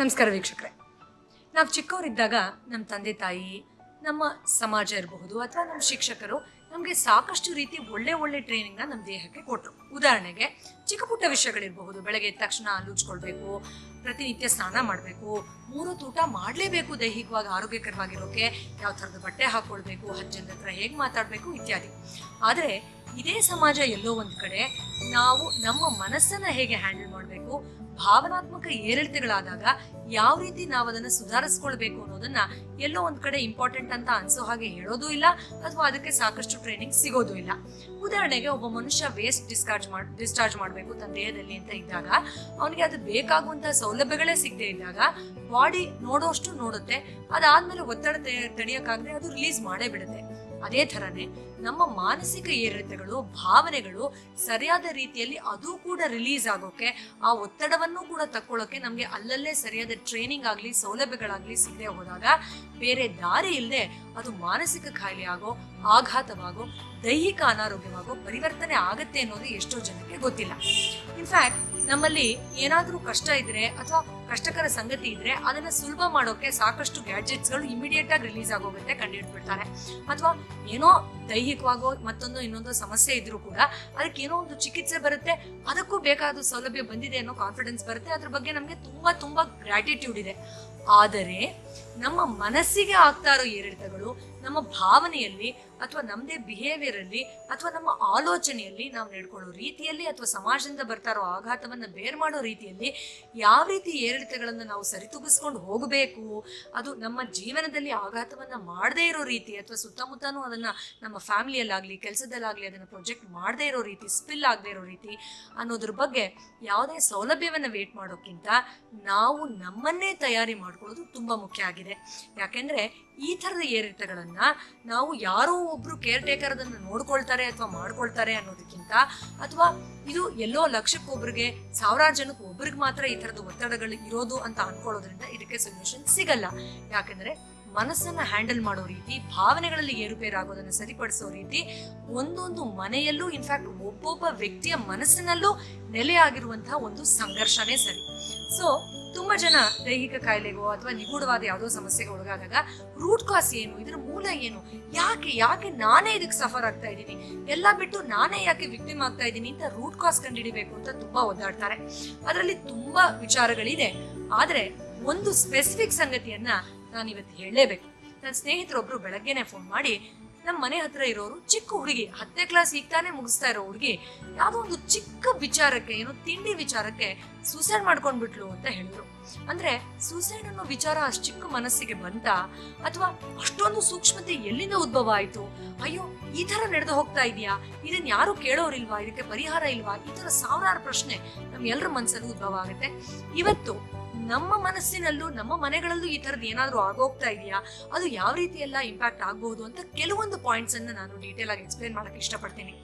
ನಮಸ್ಕಾರ ವೀಕ್ಷಕರೇ. ನಾವು ಚಿಕ್ಕವರಿದ್ದಾಗ ನಮ್ಮ ತಂದೆ ತಾಯಿ, ನಮ್ಮ ಸಮಾಜ ಇರಬಹುದು ಅಥವಾ ನಮ್ಮ ಶಿಕ್ಷಕರು ನಮಗೆ ಸಾಕಷ್ಟು ರೀತಿ ಒಳ್ಳೆ ಒಳ್ಳೆ ಟ್ರೈನಿಂಗ್ನ ನಮ್ಮ ದೇಹಕ್ಕೆ ಕೊಟ್ಟರು ಉದಾಹರಣೆಗೆ, ಚಿಕ್ಕ ಪುಟ್ಟ ವಿಷಯಗಳಿರಬಹುದು. ಬೆಳಗ್ಗೆ ಎದ್ದ ತಕ್ಷಣ ಅಲುಚ್ಕೊಳ್ಬೇಕು ಪ್ರತಿನಿತ್ಯ ಸ್ನಾನ ಮಾಡಬೇಕು, ಮೂರು ತೂಟ ಮಾಡಲೇಬೇಕು ದೈಹಿಕವಾಗಿ, ಆರೋಗ್ಯಕರವಾಗಿರೋಕೆ, ಯಾವ ಥರದ ಬಟ್ಟೆ ಹಾಕ್ಕೊಳ್ಬೇಕು ಹಜ್ಜನ ಹತ್ರ ಹೇಗೆ ಮಾತಾಡಬೇಕು ಇತ್ಯಾದಿ. ಆದರೆ ಇದೇ ಸಮಾಜ ಎಲ್ಲೋ ಒಂದು ಕಡೆ ನಾವು ನಮ್ಮ ಮನಸ್ಸನ್ನು ಹೇಗೆ ಹ್ಯಾಂಡಲ್ ಮಾಡಬೇಕು ಭಾವನಾತ್ಮಕ ಏರಿಳಿತಗಳಾದಾಗ ಯಾವ ರೀತಿ ನಾವು ಅದನ್ನ ಸುಧಾರಿಸ್ಕೊಳ್ಬೇಕು ಅನ್ನೋದನ್ನ ಎಲ್ಲೋ ಒಂದ್ ಕಡೆ ಇಂಪಾರ್ಟೆಂಟ್ ಅಂತ ಅನ್ಸೋ ಹಾಗೆ ಹೇಳೋದು ಇಲ್ಲ, ಅಥವಾ ಅದಕ್ಕೆ ಸಾಕಷ್ಟು ಟ್ರೈನಿಂಗ್ ಸಿಗೋದು ಇಲ್ಲ. ಉದಾಹರಣೆಗೆ ಒಬ್ಬ ಮನುಷ್ಯ ವೇಸ್ಟ್ ಡಿಸ್ಚಾರ್ಜ್ ಮಾಡ್ ಡಿಸ್ಚಾರ್ಜ್ ಮಾಡಬೇಕು ತನ್ನ ದೇಹದಲ್ಲಿ ಅಂತ ಇದ್ದಾಗ, ಅವನಿಗೆ ಅದು ಬೇಕಾಗುವಂತಹ ಸೌಲಭ್ಯಗಳೇ ಸಿಗದೆ ಇದ್ದಾಗ ಬಾಡಿ ನೋಡೋಷ್ಟು ನೋಡುತ್ತೆ, ಅದಾದ್ಮೇಲೆ ಒತ್ತಡ ತಡೆಯಕ್ಕಾಗದೆ ಅದು ರಿಲೀಸ್ ಮಾಡೇ ಬಿಡುತ್ತೆ. ಅದೇ ಥರನೇ ನಮ್ಮ ಮಾನಸಿಕ ಏರಿಳಿತಗಳು, ಭಾವನೆಗಳು ಸರಿಯಾದ ರೀತಿಯಲ್ಲಿ ಅದು ಕೂಡ ರಿಲೀಸ್ ಆಗೋಕೆ, ಆ ಒತ್ತಡವನ್ನು ಕೂಡ ತಕ್ಕೊಳ್ಳೋಕೆ ನಮಗೆ ಅಲ್ಲಲ್ಲೇ ಸರಿಯಾದ ಟ್ರೈನಿಂಗ್ ಆಗಲಿ, ಸೌಲಭ್ಯಗಳಾಗಲಿ ಸಿಗದೆ ಹೋದಾಗ ಬೇರೆ ದಾರಿ ಇಲ್ಲದೆ ಅದು ಮಾನಸಿಕ ಖಾಯಿಲೆ ಆಗೋ ಆಘಾತವಾಗೋ, ದೈಹಿಕ ಅನಾರೋಗ್ಯವಾಗೋ ಪರಿವರ್ತನೆ ಆಗತ್ತೆ ಅನ್ನೋದು ಎಷ್ಟೋ ಜನಕ್ಕೆ ಗೊತ್ತಿಲ್ಲ. ಇನ್ಫ್ಯಾಕ್ಟ್ ನಮ್ಮಲ್ಲಿ ಏನಾದರೂ ಕಷ್ಟ ಇದ್ರೆ ಅಥವಾ ಕಷ್ಟಕರ ಸಂಗತಿ ಇದ್ರೆ ಅದನ್ನ ಸುಲಭ ಮಾಡೋಕೆ ಸಾಕಷ್ಟು ಗ್ಯಾಡ್ಜೆಟ್ಸ್ಗಳು ಇಮಿಡಿಯೇಟ್ ಆಗಿ ರಿಲೀಸ್ ಆಗೋಗುತ್ತೆ ಕಂಡುಹಿಡ್ಬಿಡ್ತಾರೆ ಅಥವಾ ಏನೋ ದೈಹಿಕವಾಗೋ ಮತ್ತೊಂದು ಇನ್ನೊಂದು ಸಮಸ್ಯೆ ಇದ್ರೂ ಕೂಡ ಅದಕ್ಕೆ ಏನೋ ಒಂದು ಚಿಕಿತ್ಸೆ ಬರುತ್ತೆ, ಅದಕ್ಕೂ ಬೇಕಾದ ಸೌಲಭ್ಯ ಬಂದಿದೆ ಅನ್ನೋ ಕಾನ್ಫಿಡೆನ್ಸ್ ಬರುತ್ತೆ. ಅದ್ರ ಬಗ್ಗೆ ನಮಗೆ ತುಂಬಾ ತುಂಬಾ ಗ್ರಾಟಿಟ್ಯೂಡ್ ಇದೆ. ಆದರೆ ನಮ್ಮ ಮನಸ್ಸಿಗೆ ಆಗ್ತಾ ಇರೋ ಏರಿಳಿತಗಳು, ನಮ್ಮ ಭಾವನೆಯಲ್ಲಿ ಅಥವಾ ನಮ್ಮದೇ ಬಿಹೇವಿಯರ್ ಅಲ್ಲಿ ಅಥವಾ ನಮ್ಮ ಆಲೋಚನೆಯಲ್ಲಿ ನಾವು ನಡ್ಕೊಳ್ಳೋ ರೀತಿಯಲ್ಲಿ ಅಥವಾ ಸಮಾಜದಿಂದ ಬರ್ತಾ ಇರೋ ಆಘಾತವನ್ನು ಬೇರ್ ಮಾಡೋ ರೀತಿಯಲ್ಲಿ ಯಾವ ರೀತಿ ಏರಿಳಿತಗಳನ್ನು ನಾವು ಸರಿತೂಗಿಸ್ಕೊಂಡು ಹೋಗಬೇಕು, ಅದು ನಮ್ಮ ಜೀವನದಲ್ಲಿ ಆಘಾತವನ್ನು ಮಾಡದೇ ಇರೋ ರೀತಿ ಅಥವಾ ಸುತ್ತಮುತ್ತನೂ ಅದನ್ನ ನಮ್ಮ ಫ್ಯಾಮಿಲಿಯಲ್ಲಾಗಲಿ, ಕೆಲಸದಲ್ಲಾಗಲಿ ಅದನ್ನ ಪ್ರೊಜೆಕ್ಟ್ ಮಾಡದೇ ಇರೋ ರೀತಿ ಸ್ಪಿಲ್ ಆಗದೇ ಇರೋ ರೀತಿ ಅನ್ನೋದ್ರ ಬಗ್ಗೆ ಯಾವುದೇ ಸೌಲಭ್ಯವನ್ನ ವೇಟ್ ಮಾಡೋಕ್ಕಿಂತ ನಾವು ನಮ್ಮನ್ನೇ ತಯಾರಿ ಮಾಡ್ಕೊಳ್ಳೋದು ತುಂಬಾ ಮುಖ್ಯ ಆಗಿದೆ. ಯಾಕೆಂದ್ರೆ ಈ ಥರದ ಏರಿಳಿತಗಳನ್ನು ನಾವು ಯಾರೋ ಒಬ್ರು ಕೇರ್ ಟೇಕರ್ ಅದನ್ನ ನೋಡ್ಕೊಳ್ತಾರೆ ಅಥವಾ ಮಾಡ್ಕೊಳ್ತಾರೆ ಅನ್ನೋದಕ್ಕಿಂತ ಅಥವಾ ಇದು ಎಲ್ಲೋ ಲಕ್ಷಕ್ಕೊಬ್ರಿಗೆ, ಸಾವಿರಾರು ಜನಕ್ಕೆ ಒಬ್ರಿಗೆ ಮಾತ್ರ ಈ ಥರದ ಒತ್ತಡಗಳು ಇರೋದು ಅಂತ ಅನ್ಕೊಳ್ಳೋದ್ರಿಂದ ಇದಕ್ಕೆ ಸೊಲ್ಯೂಷನ್ ಸಿಗಲ್ಲ. ಯಾಕಂದ್ರೆ ಮನಸ್ಸನ್ನು ಹ್ಯಾಂಡಲ್ ಮಾಡೋ ರೀತಿ, ಭಾವನೆಗಳಲ್ಲಿ ಏರುಪೇರಾಗೋದನ್ನು ಸರಿಪಡಿಸೋ ರೀತಿ ಒಂದೊಂದು ಮನೆಯಲ್ಲೂ ಇನ್ಫ್ಯಾಕ್ಟ್ ಒಬ್ಬೊಬ್ಬ ವ್ಯಕ್ತಿಯ ಮನಸ್ಸಿನಲ್ಲೂ ನೆಲೆಯಾಗಿರುವಂತಹ ಒಂದು ಸಂಘರ್ಷನೇ ಸರಿ. ಸೊ ತುಂಬಾ ಜನ ದೈಹಿಕ ಕಾಯಿಲೆಗೋ ಅಥವಾ ನಿಗೂಢವಾದ ಯಾವುದೋ ಸಮಸ್ಯೆಗೆ ಒಳಗಾದಾಗ ರೂಟ್ ಕಾಸ್ ಏನು, ಇದರ ಮೂಲ ಏನು, ಯಾಕೆ ಯಾಕೆ ನಾನೇ ಇದಕ್ಕೆ ಸಫರ್ ಆಗ್ತಾ ಇದ್ದೀನಿ? ಎಲ್ಲ ಬಿಟ್ಟು ನಾನೇ ಯಾಕೆ ವಿಕ್ಟಿಮ್ ಆಗ್ತಾ ಇದ್ದೀನಿ ಅಂತ ರೂಟ್ ಕಾಸ್ ಕಂಡುಹಿಡಿಬೇಕು ಅಂತ ತುಂಬಾ ಒದ್ದಾಡ್ತಾರೆ. ಅದರಲ್ಲಿ ತುಂಬಾ ವಿಚಾರಗಳಿದೆ. ಆದ್ರೆ ಒಂದು ಸ್ಪೆಸಿಫಿಕ್ ಸಂಗತಿಯನ್ನ ನಾನು ಇವತ್ತು ಹೇಳಲೇಬೇಕು. ನನ್ನ ಸ್ನೇಹಿತರೊಬ್ರು ಬೆಳಗ್ಗೆನೆ ಫೋನ್ ಮಾಡಿ ನಮ್ಮ ಮನೆ ಹತ್ರ ಇರೋರು ಚಿಕ್ಕ ಹುಡುಗಿ, ಹತ್ತನೇ ಕ್ಲಾಸ್ ಈಗ ತಾನೇ ಮುಗಿಸ್ತಾ ಇರೋ ಹುಡುಗಿ, ಯಾವುದೋ ಒಂದು ಚಿಕ್ಕ ವಿಚಾರಕ್ಕೆ, ಏನೋ ತಿಂಡಿ ವಿಚಾರಕ್ಕೆ ಸೂಸೈಡ್ ಮಾಡ್ಕೊಂಡ್ಬಿಟ್ಲು ಅಂತ ಹೇಳಿದ್ರು. ಅಂದ್ರೆ ಸೂಸೈಡ್ ಅನ್ನೋ ವಿಚಾರ ಅಷ್ಟು ಚಿಕ್ಕ ಮನಸ್ಸಿಗೆ ಬಂತ, ಅಥವಾ ಅಷ್ಟೊಂದು ಸೂಕ್ಷ್ಮತೆ ಎಲ್ಲಿಂದ ಉದ್ಭವ ಆಯ್ತು? ಅಯ್ಯೋ, ಈ ತರ ನಡೆದು ಹೋಗ್ತಾ ಇದೆಯಾ? ಇದನ್ನ ಯಾರು ಕೇಳೋರಿಲ್ವಾ? ಇದಕ್ಕೆ ಪರಿಹಾರ ಇಲ್ವಾ? ಈ ತರ ಸಾವಿರಾರು ಪ್ರಶ್ನೆ ನಮ್ ಎಲ್ಲರ ಮನಸ್ಸಲ್ಲೂ ಉದ್ಭವ ಆಗುತ್ತೆ. ಇವತ್ತು ನಮ್ಮ ಮನಸ್ಸಿನಲ್ಲೂ, ನಮ್ಮ ಮನೆಗಳಲ್ಲೂ ಈ ಥರದ್ದು ಏನಾದರೂ ಆಗೋಗ್ತಾ ಇದೆಯಾ? ಅದು ಯಾವ ರೀತಿ ಎಲ್ಲ ಇಂಪ್ಯಾಕ್ಟ್ ಆಗಬಹುದು ಅಂತ ಕೆಲವೊಂದು ಪಾಯಿಂಟ್ಸ್ ಅನ್ನ ನಾನು ಡೀಟೇಲ್ ಆಗಿ ಎಕ್ಸ್ಪ್ಲೇನ್ ಮಾಡಕ್ಕೆ ಇಷ್ಟಪಡ್ತೀನಿ.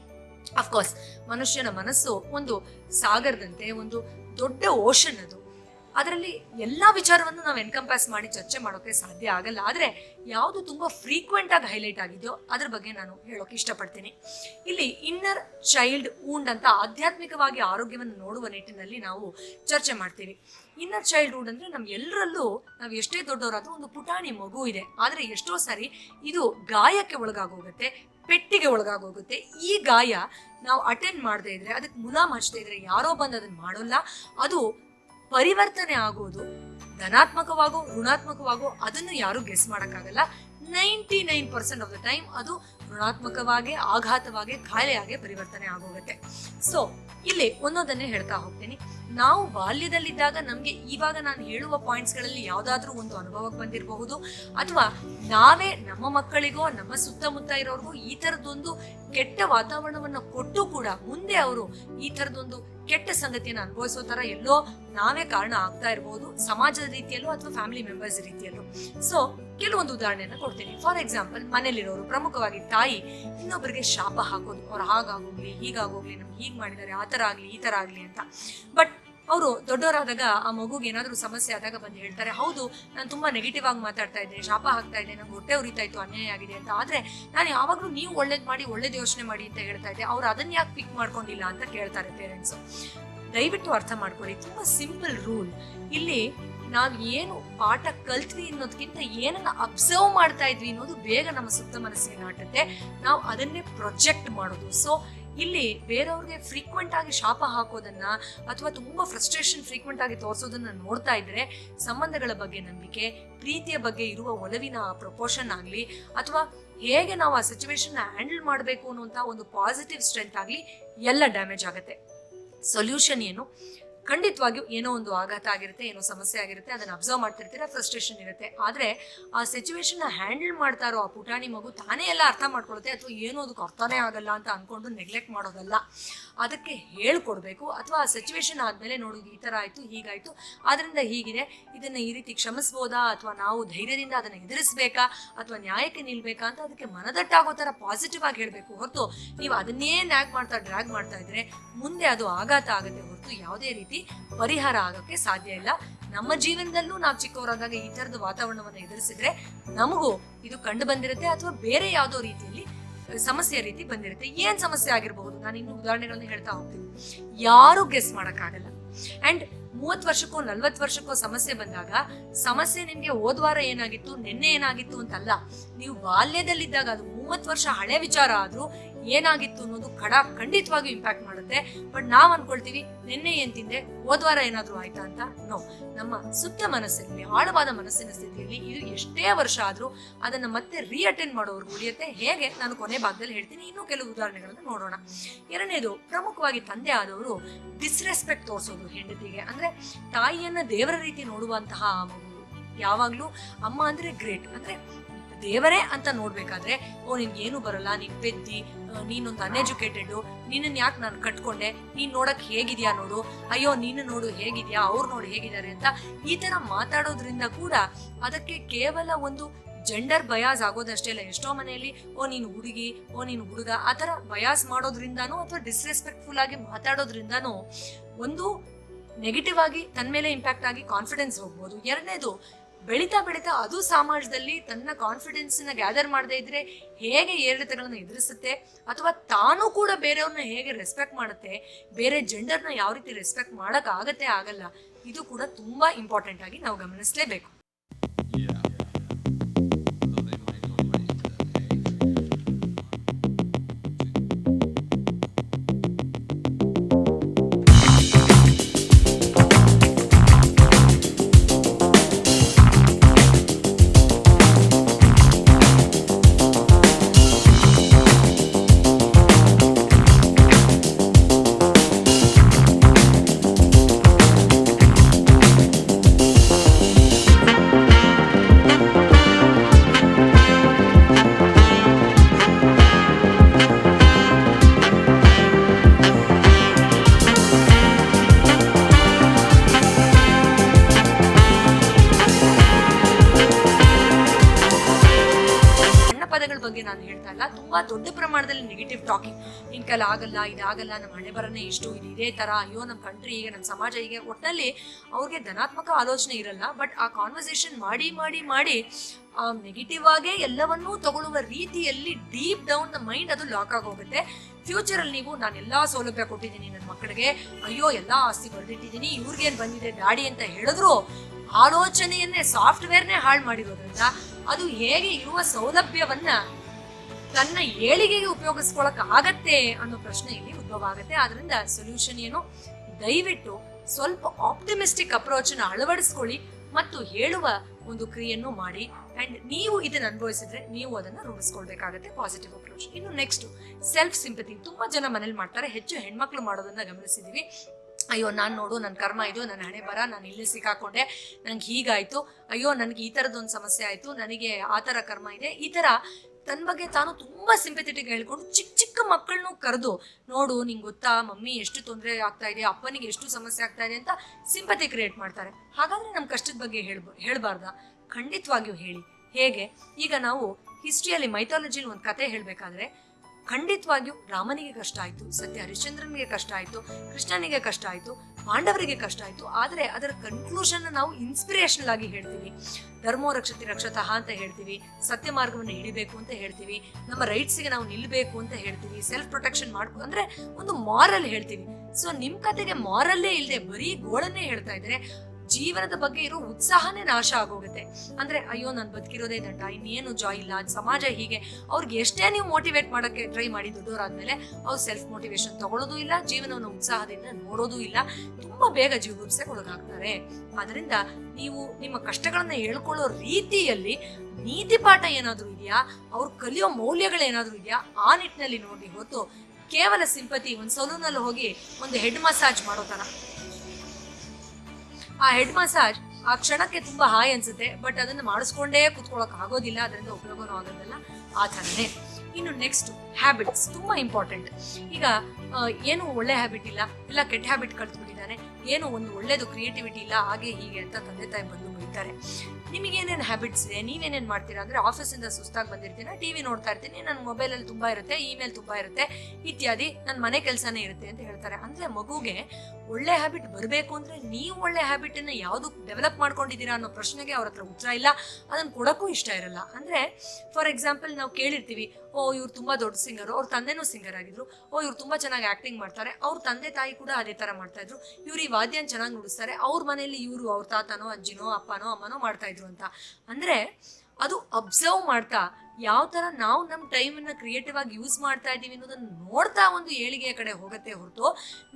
ಅಫ್ಕೋರ್ಸ್ ಮನುಷ್ಯನ ಮನಸ್ಸು ಒಂದು ಸಾಗರದಂತೆ, ಒಂದು ದೊಡ್ಡ ಓಷನ್ ಅದು. ಅದರಲ್ಲಿ ಎಲ್ಲ ವಿಚಾರವನ್ನು ನಾವು ಎನ್ಕಂಪಾಸ್ ಮಾಡಿ ಚರ್ಚೆ ಮಾಡೋಕೆ ಸಾಧ್ಯ ಆಗಲ್ಲ. ಆದ್ರೆ ಯಾವುದು ತುಂಬಾ ಫ್ರೀಕ್ವೆಂಟ್ ಆಗಿ ಹೈಲೈಟ್ ಆಗಿದೆಯೋ, ಅದ್ರ ಬಗ್ಗೆ ನಾನು ಹೇಳೋಕೆ ಇಷ್ಟಪಡ್ತೀನಿ. ಇಲ್ಲಿ ಇನ್ನರ್ ಚೈಲ್ಡ್ ಊಂಡ್ ಅಂತ ಆಧ್ಯಾತ್ಮಿಕವಾಗಿ ಆರೋಗ್ಯವನ್ನು ನೋಡುವ ನಿಟ್ಟಿನಲ್ಲಿ ನಾವು ಚರ್ಚೆ ಮಾಡ್ತೀವಿ. ಇನ್ನರ್ ಚೈಲ್ಡ್ಹುಡ್ ಅಂದ್ರೆ ನಮ್ ಎಲ್ಲರಲ್ಲೂ ನಾವು ಎಷ್ಟೇ ದೊಡ್ಡವರಾದ್ರೂ ಒಂದು ಪುಟಾಣಿ ಮಗು ಇದೆ. ಆದ್ರೆ ಎಷ್ಟೋ ಸಾರಿ ಇದು ಗಾಯಕ್ಕೆ ಒಳಗಾಗೋಗುತ್ತೆ, ಪೆಟ್ಟಿಗೆ ಒಳಗಾಗೋಗುತ್ತೆ. ಈ ಗಾಯ ನಾವು ಅಟೆಂಡ್ ಮಾಡದೇ ಇದ್ರೆ ಅದಕ್ಕೆ ಮುಲಾಮ್ ಹಚ್ಚದೇ ಇದ್ರೆ ಯಾರೋ ಬಂದು ಅದನ್ನ ಮಾಡೋಲ್ಲ. ಅದು ಪರಿವರ್ತನೆ ಆಗೋದು, ಧನಾತ್ಮಕವಾಗೋ, ಋಣಾತ್ಮಕವಾಗೋ ಅದನ್ನು ಯಾರು ಗೆಸ್ ಮಾಡೋಕ್ಕಾಗಲ್ಲ. Ninety nine percent of the time ಅದು ಋಣಾತ್ಮಕವಾಗಿ, ಆಘಾತವಾಗಿ ಖಾಯಿಲೆಯಾಗಿ ಪರಿವರ್ತನೆ ಆಗೋಗುತ್ತೆ. ಸೊ ಇಲ್ಲಿ ಒಂದೊಂದನ್ನೇ ಹೇಳ್ತಾ ಹೋಗ್ತೀನಿ. ನಾವು ಬಾಲ್ಯದಲ್ಲಿದ್ದಾಗ ನಮಗೆ ಇವಾಗ ನಾನು ಹೇಳುವ ಪಾಯಿಂಟ್ಸ್ಗಳಲ್ಲಿ ಯಾವುದಾದ್ರೂ ಒಂದು ಅನುಭವಕ್ಕೆ ಬಂದಿರಬಹುದು. ಅಥವಾ ನಾವೇ ನಮ್ಮ ಮಕ್ಕಳಿಗೋ, ನಮ್ಮ ಸುತ್ತಮುತ್ತ ಇರೋರಿಗೂ ಈ ತರದೊಂದು ಕೆಟ್ಟ ವಾತಾವರಣವನ್ನ ಕೊಟ್ಟು ಕೂಡ ಮುಂದೆ ಅವರು ಈ ಥರದೊಂದು ಕೆಟ್ಟ ಸಂಗತಿಯನ್ನು ಅನುಭವಿಸೋ ತರ ಎಲ್ಲೋ ನಾವೇ ಕಾರಣ ಆಗ್ತಾ ಇರಬಹುದು ಸಮಾಜದ ರೀತಿಯಲ್ಲೂ ಅಥವಾ ಫ್ಯಾಮಿಲಿ ಮೆಂಬರ್ಸ್ ರೀತಿಯಲ್ಲೂ. ಸೊ ಕೆಲವೊಂದು ಉದಾಹರಣೆಯನ್ನು ಕೊಡ್ತೀನಿ. ಫಾರ್ ಎಕ್ಸಾಂಪಲ್ ಮನೇಲಿರೋರು ಪ್ರಮುಖವಾಗಿ ತಾಯಿ ಇನ್ನೊಬ್ಬರಿಗೆ ಶಾಪ ಹಾಕೋದು, ಅವ್ರು ಹಾಗಾಗೋಗ್ಲಿ, ಹೀಗಾಗೋಗ್ಲಿ, ನಮ್ಗೆ ಹೀಗೆ ಮಾಡಿದ್ದಾರೆ, ಆ ಥರ ಆಗ್ಲಿ, ಈ ಥರ ಆಗ್ಲಿ ಅಂತ. ಬಟ್ ಅವರು ದೊಡ್ಡವರಾದಾಗ ಆ ಮಗುಗೆ ಏನಾದರೂ ಸಮಸ್ಯೆ ಆದಾಗ ಬಂದು ಹೇಳ್ತಾರೆ, ಹೌದು, ನಾನು ತುಂಬಾ ನೆಗೆಟಿವ್ ಆಗಿ ಮಾತಾಡ್ತಾ ಇದ್ದೆ, ಶಾಪ ಹಾಕ್ತಾ ಇದ್ದೆ, ನಂಗೆ ಹೊಟ್ಟೆ ಉರಿತಾ ಇತ್ತು ಅನ್ಯಾಯ ಆಗಿದೆ ಅಂತ. ಆದ್ರೆ ನಾನು ಯಾವಾಗಲೂ ನೀವು ಒಳ್ಳೇದು ಮಾಡಿ, ಒಳ್ಳೇದು ಯೋಚನೆ ಮಾಡಿ ಅಂತ ಹೇಳ್ತಾ ಇದ್ದೆ. ಅವ್ರು ಅದನ್ನ ಯಾಕೆ ಪಿಕ್ ಮಾಡ್ಕೊಂಡಿಲ್ಲ ಅಂತ ಕೇಳ್ತಾರೆ ಪೇರೆಂಟ್ಸ್ ದಯವಿಟ್ಟು ಅರ್ಥ ಮಾಡ್ಕೊಳ್ಳಿ. ತುಂಬಾ ಸಿಂಪಲ್ ರೂಲ್ ಇಲ್ಲಿ ನಾವು ಏನು ಪಾಠ ಕಲ್ತ್ವಿ ಅನ್ನೋದಕ್ಕಿಂತ ಏನನ್ನ ಅಬ್ಸರ್ವ್ ಮಾಡ್ತಾ ಇದ್ವಿ ಅನ್ನೋದು ಬೇಗ ನಮ್ಮ ಸುತ್ತ ಮನಸ್ಸಿಗೆ ನಾಟುತ್ತೆ. ನಾವು ಅದನ್ನೇ ಪ್ರೊಜೆಕ್ಟ್ ಮಾಡೋದು. ಸೊ ಇಲ್ಲಿ ಬೇರೆಯವ್ರಿಗೆ ಫ್ರೀಕ್ವೆಂಟ್ ಆಗಿ ಶಾಪ ಹಾಕೋದನ್ನ ಅಥವಾ ತುಂಬಾ ಫ್ರಸ್ಟ್ರೇಷನ್ ಫ್ರೀಕ್ವೆಂಟ್ ಆಗಿ ತೋರಿಸೋದನ್ನ ನೋಡ್ತಾ ಇದ್ರೆ ಸಂಬಂಧಗಳ ಬಗ್ಗೆ ನಂಬಿಕೆ, ಪ್ರೀತಿಯ ಬಗ್ಗೆ ಇರುವ ಒಲವಿನ ಪ್ರಪೋರ್ಷನ್ ಆಗಲಿ ಅಥವಾ ಹೇಗೆ ನಾವು ಆ ಸಿಚುವೇಶನ್ ಹ್ಯಾಂಡಲ್ ಮಾಡಬೇಕು ಅನ್ನುವಂಥ ಒಂದು ಪಾಸಿಟಿವ್ ಸ್ಟ್ರೆಂತ್ ಆಗಲಿ ಎಲ್ಲ ಡ್ಯಾಮೇಜ್ ಆಗುತ್ತೆ. ಸೊಲ್ಯೂಷನ್ ಏನು? ಖಂಡಿತವಾಗಿಯೂ ಏನೋ ಒಂದು ಆಘಾತ ಆಗಿರುತ್ತೆ, ಏನೋ ಸಮಸ್ಯೆ ಆಗಿರುತ್ತೆ, ಅದನ್ನ ಅಬ್ಸರ್ವ್ ಮಾಡ್ತಿರ್ತೀರ ಫ್ರಸ್ಟ್ರೇಷನ್ ಇರುತ್ತೆ. ಆದರೆ ಆ ಸಿಚುವೇಶನ್ನ ಹ್ಯಾಂಡಲ್ ಮಾಡ್ತಾ ಇರೋ ಆ ಪುಟಾಣಿ ಮಗು ತಾನೇ ಎಲ್ಲ ಅರ್ಥ ಮಾಡ್ಕೊಳುತ್ತೆ, ಅಥವಾ ಏನೋ ಅದಕ್ಕೆ ಅರ್ಥನೇ ಆಗಲ್ಲ ಅಂತ ಅನ್ಕೊಂಡು ನೆಗ್ಲೆಕ್ಟ್ ಮಾಡೋದಲ್ಲ. ಅದಕ್ಕೆ ಹೇಳ್ಕೊಡ್ಬೇಕು. ಅಥವಾ ಆ ಸಿಚುವೇಶನ್ ಆದಮೇಲೆ ನೋಡಿ, ಈ ಥರ ಆಯಿತು ಹೀಗಾಯಿತು ಆದ್ದರಿಂದ ಹೀಗಿದೆ, ಇದನ್ನು ಈ ರೀತಿ ಕ್ಷಮಿಸ್ಬೋದಾ, ಅಥವಾ ನಾವು ಧೈರ್ಯದಿಂದ ಅದನ್ನು ಎದುರಿಸ್ಬೇಕಾ, ಅಥವಾ ನ್ಯಾಯಕ್ಕೆ ನಿಲ್ಬೇಕಾ ಅಂತ ಅದಕ್ಕೆ ಮನದಟ್ಟಾಗೋ ಥರ ಪಾಸಿಟಿವ್ ಆಗಿ ಹೇಳಬೇಕು. ಹೊರತು ನೀವು ಅದನ್ನೇ ನ್ಯಾಗ್ ಮಾಡ್ತಾ ಡ್ರ್ಯಾಗ್ ಮಾಡ್ತಾ ಇದ್ರೆ ಮುಂದೆ ಅದು ಆಘಾತ ಆಗುತ್ತೆ. ಹೊರತು ಯಾವುದೇ ರೀತಿ ಪರಿಹಾರ ಆಗೋಕ್ಕೆ ಸಾಧ್ಯ ಇಲ್ಲ. ನಮ್ಮ ಜೀವನದಲ್ಲೂ ನಾವು ಚಿಕ್ಕವರಾದಾಗ ಈ ತರದ ವಾತಾವರಣವನ್ನು ಎದುರಿಸಿದ್ರೆ ನಮಗೂ ಇದು ಕಂಡು ಬಂದಿರುತ್ತೆ ಅಥವಾ ಬೇರೆ ಯಾವುದೋ ರೀತಿಯಲ್ಲಿ ಸಮಸ್ಯೆ ರೀತಿ ಬಂದಿರುತ್ತೆ. ಏನ್ ಸಮಸ್ಯೆ ಆಗಿರಬಹುದು? ನಾನು ಇನ್ನು ಉದಾಹರಣೆಗಳನ್ನ ಹೇಳ್ತಾ ಹೋಗ್ತೀನಿ. ಯಾರು ಗೆಸ್ ಮಾಡಕ್ಕಾಗಲ್ಲ. ಅಂಡ್ ಮೂವತ್ತು ವರ್ಷಕ್ಕೋ, ನಲ್ವತ್ತು ವರ್ಷಕ್ಕೋ ಸಮಸ್ಯೆ ಬಂದಾಗ ಸಮಸ್ಯೆ ನಿಮಗೆ ಹೋದ್ವಾರ ಏನಾಗಿತ್ತು, ನಿನ್ನೆ ಏನಾಗಿತ್ತು ಅಂತಲ್ಲ, ನೀವು ಬಾಲ್ಯದಲ್ಲಿದ್ದಾಗ ಅದು ಮೂವತ್ತು ವರ್ಷ ಹಳೆ ವಿಚಾರ ಆದ್ರೂ ಏನಾಗಿತ್ತು ಅನ್ನೋದು ಕಡ ಖಂಡಿತವಾಗಿ ಇಂಪ್ಯಾಕ್ಟ್ ಮಾಡುತ್ತೆ. ಬಟ್ ನಾವ್ ಅನ್ಕೊಳ್ತೀವಿ, ನಿನ್ನೆ ಏನ್ ತಿಂದೆ ಹೋದ್ವಾರ ಏನಾದ್ರೂ ಆಯ್ತಾ ಅಂತ? ನೋ ನಮ್ಮ ಸುತ್ತ ಮನಸ್ಸಿನಲ್ಲಿ, ಆಳವಾದ ಮನಸ್ಸಿನ ಸ್ಥಿತಿಯಲ್ಲಿ ಇದು ಎಷ್ಟೇ ವರ್ಷ ಆದ್ರೂ ಅದನ್ನ ಮತ್ತೆ ರೀಅಟೆಂಡ್ ಮಾಡೋರು ಉಳಿಯುತ್ತೆ. ಹೇಗೆ? ನಾನು ಕೊನೆ ಭಾಗದಲ್ಲಿ ಹೇಳ್ತೀನಿ. ಇನ್ನೂ ಕೆಲವು ಉದಾಹರಣೆಗಳನ್ನು ನೋಡೋಣ. ಎರಡನೇದು, ಪ್ರಮುಖವಾಗಿ ತಂದೆ ಆದವರು ಡಿಸ್ರೆಸ್ಪೆಕ್ಟ್ ತೋರಿಸೋದು ಹೆಂಡತಿಗೆ. ಅಂದ್ರೆ ತಾಯಿಯನ್ನ ದೇವರ ರೀತಿ ನೋಡುವಂತಹ ಯಾವಾಗ್ಲೂ, ಅಮ್ಮ ಅಂದ್ರೆ ಗ್ರೇಟ್ ಅಂದ್ರೆ ದೇವರೇ ಅಂತ ನೋಡ್ಬೇಕಾದ್ರೆ, ಓ ಏನು ಬರಲ್ಲ, ನೀನ್ ಪೆದ್ದಿ ನೀನೊಂದು ಅನ್ಎಜುಕೇಟೆಡ್ ನಿನ್ನ ಯಾಕೆ ನಾನು ಕಟ್ಕೊಂಡೆ, ನೀನ್ ನೋಡಕ್ ಹೇಗಿದ್ಯಾ ನೋಡು, ಅಯ್ಯೋ, ನೀನು ನೋಡು ಹೇಗಿದ್ಯಾ, ಅವ್ರು ನೋಡು ಹೇಗಿದ್ದಾರೆ ಅಂತ ಈ ತರ ಮಾತಾಡೋದ್ರಿಂದ ಕೂಡ ಅದಕ್ಕೆ ಕೇವಲ ಒಂದು ಜೆಂಡರ್ ಬಯಾಸ್ ಆಗೋದಷ್ಟೇ ಇಲ್ಲ ಎಷ್ಟೋ ಮನೆಯಲ್ಲಿ, ಓ, ನೀನು ಹುಡುಗಿ, ಓ, ನೀನು ಹುಡುಗ, ಆ ಥರ ಬಯಾಸ್ ಮಾಡೋದ್ರಿಂದಾನೋ ಅಥವಾ ಡಿಸ್ರೆಸ್ಪೆಕ್ಟ್ಫುಲ್ ಆಗಿ ಮಾತಾಡೋದ್ರಿಂದಾನೋ ಒಂದು ನೆಗೆಟಿವ್ ಆಗಿ ತನ್ನ ಮೇಲೆ ಇಂಪ್ಯಾಕ್ಟ್ ಆಗಿ ಕಾನ್ಫಿಡೆನ್ಸ್ ಹೋಗ್ಬೋದು. ಎರಡನೇದು ಬೆಳೀತಾ ಬೆಳೀತಾ ಅದು ಸಮಾಜದಲ್ಲಿ ತನ್ನ ಕಾನ್ಫಿಡೆನ್ಸ್ನ ಗ್ಯಾದರ್ ಮಾಡದೇ ಇದ್ರೆ ಹೇಗೆ ಏರಿಳಿತಗಳನ್ನು ಎದುರಿಸುತ್ತೆ? ಅಥವಾ ತಾನು ಕೂಡ ಬೇರೆಯವ್ರನ್ನ ಹೇಗೆ ರೆಸ್ಪೆಕ್ಟ್ ಮಾಡುತ್ತೆ? ಬೇರೆ ಜೆಂಡರ್ನ ಯಾವ ರೀತಿ ರೆಸ್ಪೆಕ್ಟ್ ಮಾಡೋಕ್ಕಾಗತ್ತೆ ಆಗಲ್ಲ, ಇದು ಕೂಡ ತುಂಬಾ ಇಂಪಾರ್ಟೆಂಟ್ ಆಗಿ ನಾವು ಗಮನಿಸಲೇಬೇಕು. ನಿನ್ ಕೈಲಿ ಆಗಲ್ಲ ಇದಾಗಲ್ಲ ನಮ್ಮ ಹಣೆ ಬರನೇ ಇಷ್ಟು, ಇದು ಇದೇ ತರ, ಅಯ್ಯೋ, ನಮ್ಮ ಕಂಟ್ರಿ ಈಗ, ನಮ್ಮ ಸಮಾಜ ಹೀಗೆ ಒಟ್ಟಿನಲ್ಲಿ ಅವ್ರಿಗೆ ಧನಾತ್ಮಕ ಆಲೋಚನೆ ಇರಲ್ಲ ಬಟ್ ಆ ಕಾನ್ವರ್ಸೇಷನ್ ಮಾಡಿ ಮಾಡಿ ಮಾಡಿ, ಆ ನೆಗೆಟಿವ್ ಆಗೇ ಎಲ್ಲವನ್ನೂ ತಗೊಳ್ಳುವ ರೀತಿಯಲ್ಲಿ ಡೀಪ್ ಡೌನ್ ದ ಮೈಂಡ್ ಅದು ಲಾಕ್ ಆಗೋಗುತ್ತೆ. ಫ್ಯೂಚರ್ ಅಲ್ಲಿ ನೀವು, ನಾನು ಎಲ್ಲಾ ಸೌಲಭ್ಯ ಕೊಟ್ಟಿದ್ದೀನಿ ನನ್ನ ಮಕ್ಕಳಿಗೆ, ಅಯ್ಯೋ, ಎಲ್ಲಾ ಆಸ್ತಿ ಬರೆದಿಟ್ಟಿದ್ದೀನಿ ಇವ್ರಿಗೇನು ಬಂದಿದೆ ಗಾಡಿ ಅಂತ ಹೇಳಿದ್ರು, ಆಲೋಚನೆಯನ್ನೇ ಸಾಫ್ಟ್ವೇರ್ನೇ ಹಾಳು ಮಾಡಿರೋದ್ರಿಂದ ಅದು ಹೇಗೆ ಇರುವ ಸೌಲಭ್ಯವನ್ನ ತನ್ನ ಏಳಿಗೆಗೆ ಉಪಯೋಗಿಸ್ಕೊಳಕ್ ಆಗತ್ತೆ ಅನ್ನೋ ಪ್ರಶ್ನೆ ಇಲ್ಲಿ ಉದ್ಭವ ಆಗುತ್ತೆ. ಆದ್ರಿಂದ ಸೊಲ್ಯೂಷನ್ ಏನು? ದಯವಿಟ್ಟು ಸ್ವಲ್ಪ ಆಪ್ಟಿಮಿಸ್ಟಿಕ್ ಅಪ್ರೋಚ್ನ ಅಳವಡಿಸ್ಕೊಳ್ಳಿ ಮತ್ತು ಹೇಳುವ ಒಂದು ಕ್ರಿಯೆಯನ್ನು ಮಾಡಿ. ಅಂಡ್ ನೀವು ಇದನ್ನ ಅನುಭವಿಸಿದ್ರೆ ನೀವು ಅದನ್ನ ರೂಢಿಸ್ಕೊಳ್ಬೇಕಾಗತ್ತೆ ಪಾಸಿಟಿವ್ ಅಪ್ರೋಚ್ ಇನ್ನು ನೆಕ್ಸ್ಟ್ ಸೆಲ್ಫ್ ಸಿಂಪತಿ ತುಂಬಾ ಜನ ಮನೇಲಿ ಮಾಡ್ತಾರೆ. ಹೆಚ್ಚು ಹೆಣ್ಮಕ್ಳು ಮಾಡೋದನ್ನ ಗಮನಿಸಿದೀವಿ. ಅಯ್ಯೋ, ನಾನು ನೋಡು ನನ್ನ ಕರ್ಮ ಇದು ನನ್ನ ಹಣೆ ಬರ, ನಾನು ಇಲ್ಲಿ ಸಿಕ್ಕಾಕೊಂಡೆ, ನಂಗೆ ಹೀಗಾಯ್ತು. ಅಯ್ಯೋ, ನನಗೆ ಈ ಥರದ್ದೊಂದು ಸಮಸ್ಯೆ ಆಯಿತು, ನನಗೆ ಆ ಥರ ಕರ್ಮ ಇದೆ. ಈ ಥರ ತನ್ನ ಬಗ್ಗೆ ತಾನು ತುಂಬಾ ಸಿಂಪೆಥೆಟಿಕ್ ಹೇಳ್ಕೊಂಡು ಚಿಕ್ಕ ಚಿಕ್ಕ ಮಕ್ಕಳನ್ನು ಕರೆದು, ನೋಡು, ನಿಂಗೆ ಗೊತ್ತಾ, ಮಮ್ಮಿ ಎಷ್ಟು ತೊಂದರೆ ಆಗ್ತಾ ಇದೆ, ಅಪ್ಪನಿಗೆ ಎಷ್ಟು ಸಮಸ್ಯೆ ಆಗ್ತಾ ಇದೆ ಅಂತ ಸಿಂಪತಿ ಕ್ರಿಯೇಟ್ ಮಾಡ್ತಾರೆ. ಹಾಗಾದ್ರೆ ನಮ್ಮ ಕಷ್ಟದ ಬಗ್ಗೆ ಹೇಳ್ಬ, ಹೇಳಬಾರ್ದ? ಖಂಡಿತವಾಗಿಯೂ ಹೇಳಿ. ಹೇಗೆ? ಈಗ ನಾವು ಹಿಸ್ಟ್ರಿಯಲ್ಲಿ ಮೈಥಾಲಜಿಲಿ ಒಂದು ಕತೆ ಹೇಳಬೇಕಾದ್ರೆ ಖಂಡಿತವಾಗಿಯೂ ರಾಮನಿಗೆ ಕಷ್ಟ ಆಯಿತು, ಸತ್ಯ ಹರಿಶ್ಚಂದ್ರನಿಗೆ ಕಷ್ಟ ಆಯಿತು, ಕೃಷ್ಣನಿಗೆ ಕಷ್ಟ ಆಯಿತು, ಪಾಂಡವರಿಗೆ ಕಷ್ಟ ಆಯಿತು. ಆದರೆ ಅದರ ಕನ್ಕ್ಲೂಷನ್ ನಾವು ಇನ್ಸ್ಪಿರೇಷನಲ್ ಆಗಿ ಹೇಳ್ತೀವಿ. ಧರ್ಮೋ ರಕ್ಷತಿ ರಕ್ಷತಃ ಅಂತ ಹೇಳ್ತೀವಿ. ಸತ್ಯ ಮಾರ್ಗವನ್ನು ಹಿಡಿಬೇಕು ಅಂತ ಹೇಳ್ತೀವಿ. ನಮ್ಮ ರೈಟ್ಸ್ಗೆ ನಾವು ನಿಲ್ಲಬೇಕು ಅಂತ ಹೇಳ್ತೀವಿ. ಸೆಲ್ಫ್ ಪ್ರೊಟೆಕ್ಷನ್ ಮಾಡ್ಕೊ, ಅಂದ್ರೆ ಒಂದು ಮಾರಲ್ ಹೇಳ್ತೀವಿ. ಸೊ ನಿಮ್ ಕತೆಗೆ ಮಾರಲ್ಲೇ ಇಲ್ಲದೆ ಬರೀ ಗೋಳನ್ನೇ ಹೇಳ್ತಾ ಇದ್ರೆ ಜೀವನದ ಬಗ್ಗೆ ಇರೋ ಉತ್ಸಾಹನೇ ನಾಶ ಆಗೋಗುತ್ತೆ. ಅಂದ್ರೆ ಅಯ್ಯೋ, ನಾನು ಬದುಕಿರೋದೇ ದಂಡ ಇನ್ನೇನು ಜಾಯ್ ಇಲ್ಲ, ಸಮಾಜ ಹೀಗೆ. ಅವ್ರಿಗೆ ಎಷ್ಟೇ ನೀವು ಮೋಟಿವೇಟ್ ಮಾಡೋಕ್ಕೆ ಟ್ರೈ ಮಾಡಿ ದೊಡ್ಡವರಾದ್ಮೇಲೆ ಅವ್ರು ಸೆಲ್ಫ್ ಮೋಟಿವೇಶನ್ ತಗೊಳ್ಳೋದು ಇಲ್ಲ, ಜೀವನವನ್ನು ಉತ್ಸಾಹದಿಂದ ನೋಡೋದು ಇಲ್ಲ. ತುಂಬಾ ಬೇಗ ಜೀವಗುಪ್ಸೆ ಒಳಗಾಗ್ತಾರೆ. ಅದರಿಂದ ನೀವು ನಿಮ್ಮ ಕಷ್ಟಗಳನ್ನ ಹೇಳ್ಕೊಳ್ಳೋ ರೀತಿಯಲ್ಲಿ ನೀತಿ ಪಾಠ ಏನಾದ್ರೂ ಇದೆಯಾ, ಅವ್ರು ಕಲಿಯೋ ಮೌಲ್ಯಗಳೇನಾದ್ರೂ ಇದೆಯಾ, ಆ ನಿಟ್ಟಿನಲ್ಲಿ ನೋಡಿ ಹೊತ್ತು ಕೇವಲ ಸಿಂಪತಿ ಒಂದು ಸಲೂನಲ್ಲಿ ಹೋಗಿ ಒಂದು ಹೆಡ್ ಮಸಾಜ್ ಮಾಡೋ ತರ ಆ ಹೆಡ್ ಮಸಾಜ್ ಆ ಕ್ಷಣಕ್ಕೆ ತುಂಬಾ ಹಾಯ್ ಅನ್ಸುತ್ತೆ ಬಟ್ ಅದನ್ನ ಮಾಡಿಸ್ಕೊಂಡೇ ಕುತ್ಕೊಳ್ಳೋಕೆ ಆಗೋದಿಲ್ಲ, ಅದರಿಂದ ಉಪಯೋಗನೂ ಆಗೋದಿಲ್ಲ. ಆ ಥರನೇ. ಇನ್ನು ನೆಕ್ಸ್ಟ್ ಹ್ಯಾಬಿಟ್ಸ್ ತುಂಬಾ ಇಂಪಾರ್ಟೆಂಟ್ ಈಗ ಏನು ಒಳ್ಳೆ ಹ್ಯಾಬಿಟ್ ಇಲ್ಲ ಇಲ್ಲ ಕೆಟ್ಟ ಹ್ಯಾಬಿಟ್ ಕಲ್ತ್ಬಿಟ್ಟಿದ್ದಾನೆ ಏನು ಒಂದು ಒಳ್ಳೇದು ಕ್ರಿಯೇಟಿವಿಟಿ ಇಲ್ಲ, ಹಾಗೆ ಹೀಗೆ ಅಂತ ತಂದೆ ತಾಯಿ ಬಂದು ಬೈತಾರೆ. ನಿಮಗೇನೇನು ಹ್ಯಾಬಿಟ್ಸ್ ಇದೆ ನೀವೇನೇನು ಮಾಡ್ತೀರಾ ಅಂದರೆ ಆಫೀಸಿಂದ ಸುಸ್ತಾಗಿ ಬಂದಿರ್ತೀನಿ ಟಿ ವಿ ನೋಡ್ತಾ ಇರ್ತೀನಿ ನನ್ನ ಮೊಬೈಲಲ್ಲಿ ತುಂಬ ಇರುತ್ತೆ ಇಮೇಲ್ ತುಂಬ ಇರುತ್ತೆ, ಇತ್ಯಾದಿ ನನ್ನ ಮನೆ ಕೆಲಸನೇ ಇರುತ್ತೆ ಅಂತ ಹೇಳ್ತಾರೆ. ಅಂದರೆ ಮಗುಗೆ ಒಳ್ಳೆ ಹ್ಯಾಬಿಟ್ ಬರಬೇಕು ಅಂದರೆ ನೀವು ಒಳ್ಳೆ ಹ್ಯಾಬಿಟನ್ನು ಯಾವುದು ಡೆವಲಪ್ ಮಾಡ್ಕೊಂಡಿದ್ದೀರಾ ಅನ್ನೋ ಪ್ರಶ್ನೆಗೆ ಅವ್ರ ಹತ್ರ ಉತ್ತರ ಇಲ್ಲ ಅದನ್ನು ಕೊಡೋಕ್ಕೂ ಇಷ್ಟ ಇರಲ್ಲ. ಅಂದರೆ ಫಾರ್ ಎಕ್ಸಾಂಪಲ್ ನಾವು ಕೇಳಿರ್ತೀವಿ ಓ, ಇವ್ರು ತುಂಬ ದೊಡ್ಡ ಸಿಂಗರು ಅವ್ರ ತಂದೆನೂ ಸಿಂಗರ್ ಆಗಿದ್ರು. ಓ, ಇವ್ರು ತುಂಬ ಚೆನ್ನಾಗಿ ಆ್ಯಕ್ಟಿಂಗ್ ಮಾಡ್ತಾರೆ. ಅವ್ರ ತಂದೆ ತಾಯಿ ಕೂಡ ಅದೇ ಥರ ಮಾಡ್ತಾ ಇದ್ರು. ಇವ್ರು ಈ ವಾದ್ಯನ ಚೆನ್ನಾಗಿ ನುಡಿಸ್ತಾರೆ. ಅವ್ರ ಮನೆಯಲ್ಲಿ ಇವರು ಅವ್ರ ತಾತನೋ, ಅಜ್ಜಿನೋ, ಅಪ್ಪನೋ, ಅಮ್ಮನೋ ಮಾಡ್ತಾ ಇದ್ರು ಅಂತ. ಅಂದರೆ ಅದು ಅಬ್ಸರ್ವ್ ಮಾಡ್ತಾ ಯಾವ ಥರ ನಾವು ನಮ್ಮ ಟೈಮನ್ನು ಕ್ರಿಯೇಟಿವ್ ಆಗಿ ಯೂಸ್ ಮಾಡ್ತಾ ಇದ್ದೀವಿ ಅನ್ನೋದನ್ನ ನೋಡ್ತಾ ಒಂದು ಏಳಿಗೆಯ ಕಡೆ ಹೋಗುತ್ತೆ ಹೊರತು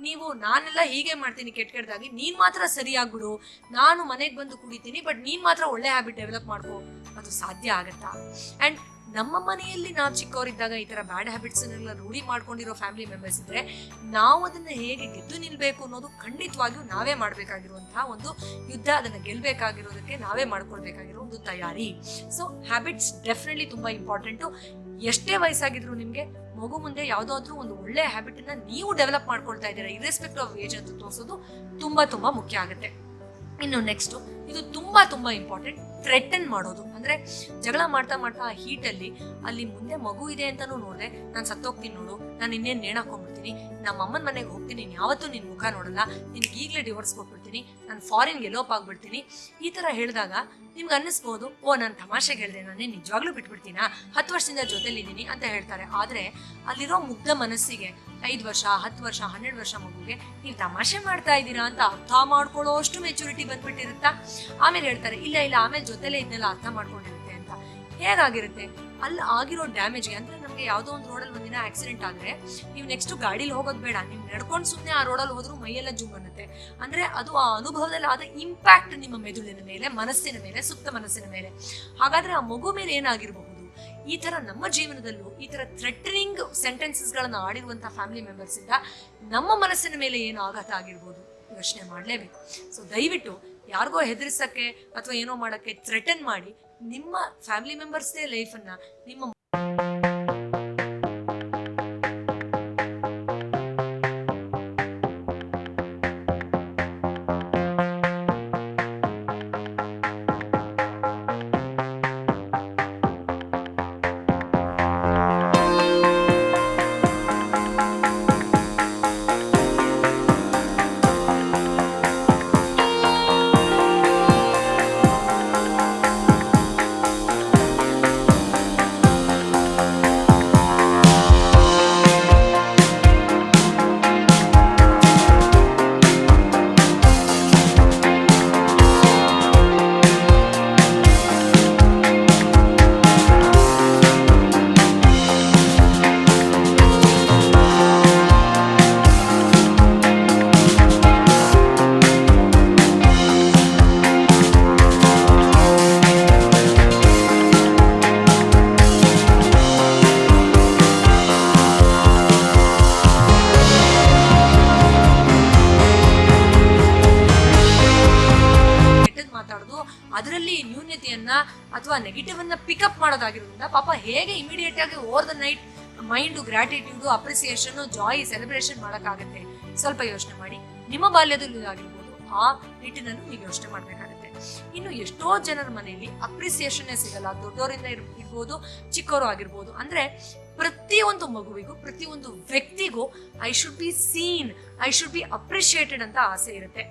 ನೀವು ನಾನೆಲ್ಲ ಹೀಗೆ ಮಾಡ್ತೀನಿ ಕೆಟ್ಟ ಕೆಟ್ಟದಾಗಿ ನೀನು ಮಾತ್ರ ಸರಿಯಾಗ್ಬಿಡು. ನಾನು ಮನೆಗೆ ಬಂದು ಕುಡಿತೀನಿ, ಬಟ್ ನೀನು ಮಾತ್ರ ಒಳ್ಳೆ ಹ್ಯಾಬಿಟ್ ಡೆವಲಪ್ ಮಾಡ್ಕೋ. ಅದು ಸಾಧ್ಯ ಆಗತ್ತಾ? ಆ್ಯಂಡ್ ನಮ್ಮ ಮನೆಯಲ್ಲಿ ನಾವು ಚಿಕ್ಕವರಿದ್ದಾಗ ಈ ಥರ ಬ್ಯಾಡ್ ಹ್ಯಾಬಿಟ್ಸನ್ನೆಲ್ಲ ರೂಢಿ ಮಾಡ್ಕೊಂಡಿರೋ ಫ್ಯಾಮಿಲಿ ಮೆಂಬರ್ಸ್ ಇದ್ದರೆ ನಾವು ಅದನ್ನು ಹೇಗೆ ಗೆದ್ದು ನಿಲ್ಲಬೇಕು ಅನ್ನೋದು ಖಂಡಿತವಾಗಿಯೂ ನಾವೇ ಮಾಡಬೇಕಾಗಿರುವಂತಹ ಒಂದು ಯುದ್ಧ, ಅದನ್ನು ಗೆಲ್ಲಬೇಕಾಗಿರೋದಕ್ಕೆ ನಾವೇ ಮಾಡ್ಕೊಳ್ಬೇಕಾಗಿರೋ ಒಂದು ತಯಾರಿ. ಸೊ ಹ್ಯಾಬಿಟ್ಸ್ ಡೆಫಿನೆಟ್ಲಿ ತುಂಬ ಇಂಪಾರ್ಟೆಂಟು ಎಷ್ಟೇ ವಯಸ್ಸಾಗಿದ್ರು ನಿಮಗೆ ಮಗು ಮುಂದೆ ಯಾವುದಾದ್ರೂ ಒಂದು ಒಳ್ಳೆ ಹ್ಯಾಬಿಟನ್ನ ನೀವು ಡೆವಲಪ್ ಮಾಡ್ಕೊಳ್ತಾ ಇದ್ದೀರಾ ಇರೆಸ್ಪೆಕ್ಟ್ ಆಫ್ ಏಜ್ ಅಂತ ತೋರಿಸೋದು ತುಂಬ ತುಂಬ ಮುಖ್ಯ ಆಗುತ್ತೆ. ಇನ್ನು ನೆಕ್ಸ್ಟು ಇದು ತುಂಬಾ ತುಂಬಾ ಇಂಪಾರ್ಟೆಂಟ್ ಥ್ರೆಟನ್ ಮಾಡೋದು. ಅಂದ್ರೆ ಜಗಳ ಮಾಡ್ತಾ ಮಾಡ್ತಾ ಆ ಹೀಟಲ್ಲಿ ಅಲ್ಲಿ ಮುಂದೆ ಮಗು ಇದೆ ಅಂತಲೂ ನೋಡಿದೆ, ನಾನು ಸತ್ತೋಗ್ತೀನಿ ನೋಡು, ನಾನು ಇನ್ನೇನು ನೇಣಾಕೊಂಡ್ಬಿಡ್ತೀನಿ ನಮ್ಮ ಅಮ್ಮನ ಮನೆಗೆ ಹೋಗ್ತೀನಿ ಯಾವತ್ತೂ ನಿನ್ನ ಮುಖ ನೋಡಲ್ಲ, ನಿನ್ಗೆ ಈಗಲೇ ಡಿವೋರ್ಸ್ ಕೊಟ್ಬಿಡ್ತೀನಿ, ನಾನು ಫಾರಿನ್ಗೆ ಎಲೋಪ್ ಆಗ್ಬಿಡ್ತೀನಿ. ಈ ಥರ ಹೇಳಿದಾಗ ನಿಮ್ಗೆ ಅನ್ನಿಸ್ಬೋದು, ಓ, ನಾನು ತಮಾಷೆಗೆ ಹೇಳಿದೆ, ನಾನೇ ನಿಜವಾಗ್ಲೂ ಬಿಟ್ಬಿಡ್ತೀನಾ? ಹತ್ತು ವರ್ಷದಿಂದ ಜೊತೆಲಿದ್ದೀನಿ ಅಂತ ಹೇಳ್ತಾರೆ. ಆದರೆ ಅಲ್ಲಿರೋ ಮುಗ್ಧ ಮನಸ್ಸಿಗೆ ಐದು ವರ್ಷ, ಹತ್ತು ವರ್ಷ, ಹನ್ನೆರಡು ವರ್ಷ ಮಗುಗೆ ನೀವು ತಮಾಷೆ ಮಾಡ್ತಾ ಇದ್ದೀರಾ ಅಂತ ಅರ್ಥ ಮಾಡ್ಕೊಳ್ಳೋ ಅಷ್ಟು ಮೆಚುರಿಟಿ ಬಂದ್ಬಿಟ್ಟಿರುತ್ತಾ? ಆಮೇಲೆ ಹೇಳ್ತಾರೆ, ಇಲ್ಲ ಇಲ್ಲ, ಆಮೇಲೆ ಜೊತೆಲೇ ಇದನ್ನೆಲ್ಲ ಅರ್ಥ ಮಾಡ್ಕೊಂಡಿರುತ್ತೆ ಅಂತ. ಹೇಗಾಗಿರುತ್ತೆ? ಅಲ್ಲಿ ಆಗಿರೋ ಡ್ಯಾಮೇಜ್ಗೆ ಅಂದ್ರೆ ನಮಗೆ ಯಾವುದೋ ಒಂದು ರೋಡಲ್ಲಿ ಒಂದಿನ ಆಕ್ಸಿಡೆಂಟ್ ಆದ್ರೆ, ನೀವು ನೆಕ್ಸ್ಟ್ ಗಾಡಿಲಿ ಹೋಗೋದು ಬೇಡ. ನೀವು ನಡ್ಕೊಂಡು ಸುಮ್ಮನೆ ಆ ರೋಡಲ್ಲಿ ಹೋದ್ರು ಮೈಯೆಲ್ಲ ಜುಮ್ ಅನ್ನುತ್ತೆ ಅಂದ್ರೆ ಅದು ಆ ಅನುಭವದಲ್ಲಿ ಆದ ಇಂಪ್ಯಾಕ್ಟ್ ನಿಮ್ಮ ಮೆದುಳಿನ ಮೇಲೆ, ಮನಸ್ಸಿನ ಮೇಲೆ ಸುಪ್ತ ಮನಸ್ಸಿನ ಮೇಲೆ. ಹಾಗಾದ್ರೆ ಆ ಮಗು ಮೇಲೆ ಏನಾಗಿರಬಹುದು? ಈ ತರ ನಮ್ಮ ಜೀವನದಲ್ಲೂ, ಈ ತರ ಥ್ರೆಟನಿಂಗ್ ಸೆಂಟೆನ್ಸಸ್ಗಳನ್ನು ಆಡಿರುವಂತಹ ಫ್ಯಾಮಿಲಿ ಮೆಂಬರ್ಸ್ ಇಂದ ನಮ್ಮ ಮನಸ್ಸಿನ ಮೇಲೆ ಏನು ಆಘಾತ ಆಗಿರ್ಬೋದು? ಯೋಚನೆ ಮಾಡಲೇಬೇಕು. ಸೊ ದಯವಿಟ್ಟು ಯಾರಿಗೋ ಹೆದರ್ಸಕ್ಕೆ ಅಥವಾ ಏನೋ ಮಾಡೋಕ್ಕೆ ಥ್ರೆಟನ್ ಮಾಡಿ ನಿಮ್ಮ ಫ್ಯಾಮಿಲಿ ಮೆಂಬರ್ಸ್ದೇ ಲೈಫನ್ನ ನಿಮ್ಮ ಮಾಡೋದಾಗಿರೋದ್ರಿಂದ ಪಾಪ ಹೇಗೆ ಇಮಿಡಿಯೇಟ್ ಆಗಿ over the night mind gratitude appreciation joy celebration ಮಾಡೋಕ್ಕಾಗತ್ತೆ? ಸ್ವಲ್ಪ ಯೋಚನೆ ಮಾಡಿ. ನಿಮ್ಮ ಬಾಲ್ಯದಲ್ಲೂ ಆಗಿರ್ಬೋದು, ಆ ನಿಟ್ಟಿನಲ್ಲೂ ನೀವು ಯೋಚನೆ ಮಾಡಬೇಕಾಗುತ್ತೆ. ಇನ್ನು ಎಷ್ಟೋ ಜನರ ಮನೆಯಲ್ಲಿ ಅಪ್ರಿಸಿಯೇಷನ್ ಸಿಗಲ್ಲ. ದೊಡ್ಡವರಿಂದ ಇರ್- ಇರ್ಬೋದು ಚಿಕ್ಕವರು ಆಗಿರ್ಬೋದು. ಅಂದ್ರೆ ಪ್ರತಿಯೊಂದು ಮಗುವಿಗೂ, ಪ್ರತಿಯೊಂದು ವ್ಯಕ್ತಿಗೂ I should be seen I should be appreciated ಅಂತ ಆಸೆ ಇರುತ್ತೆ.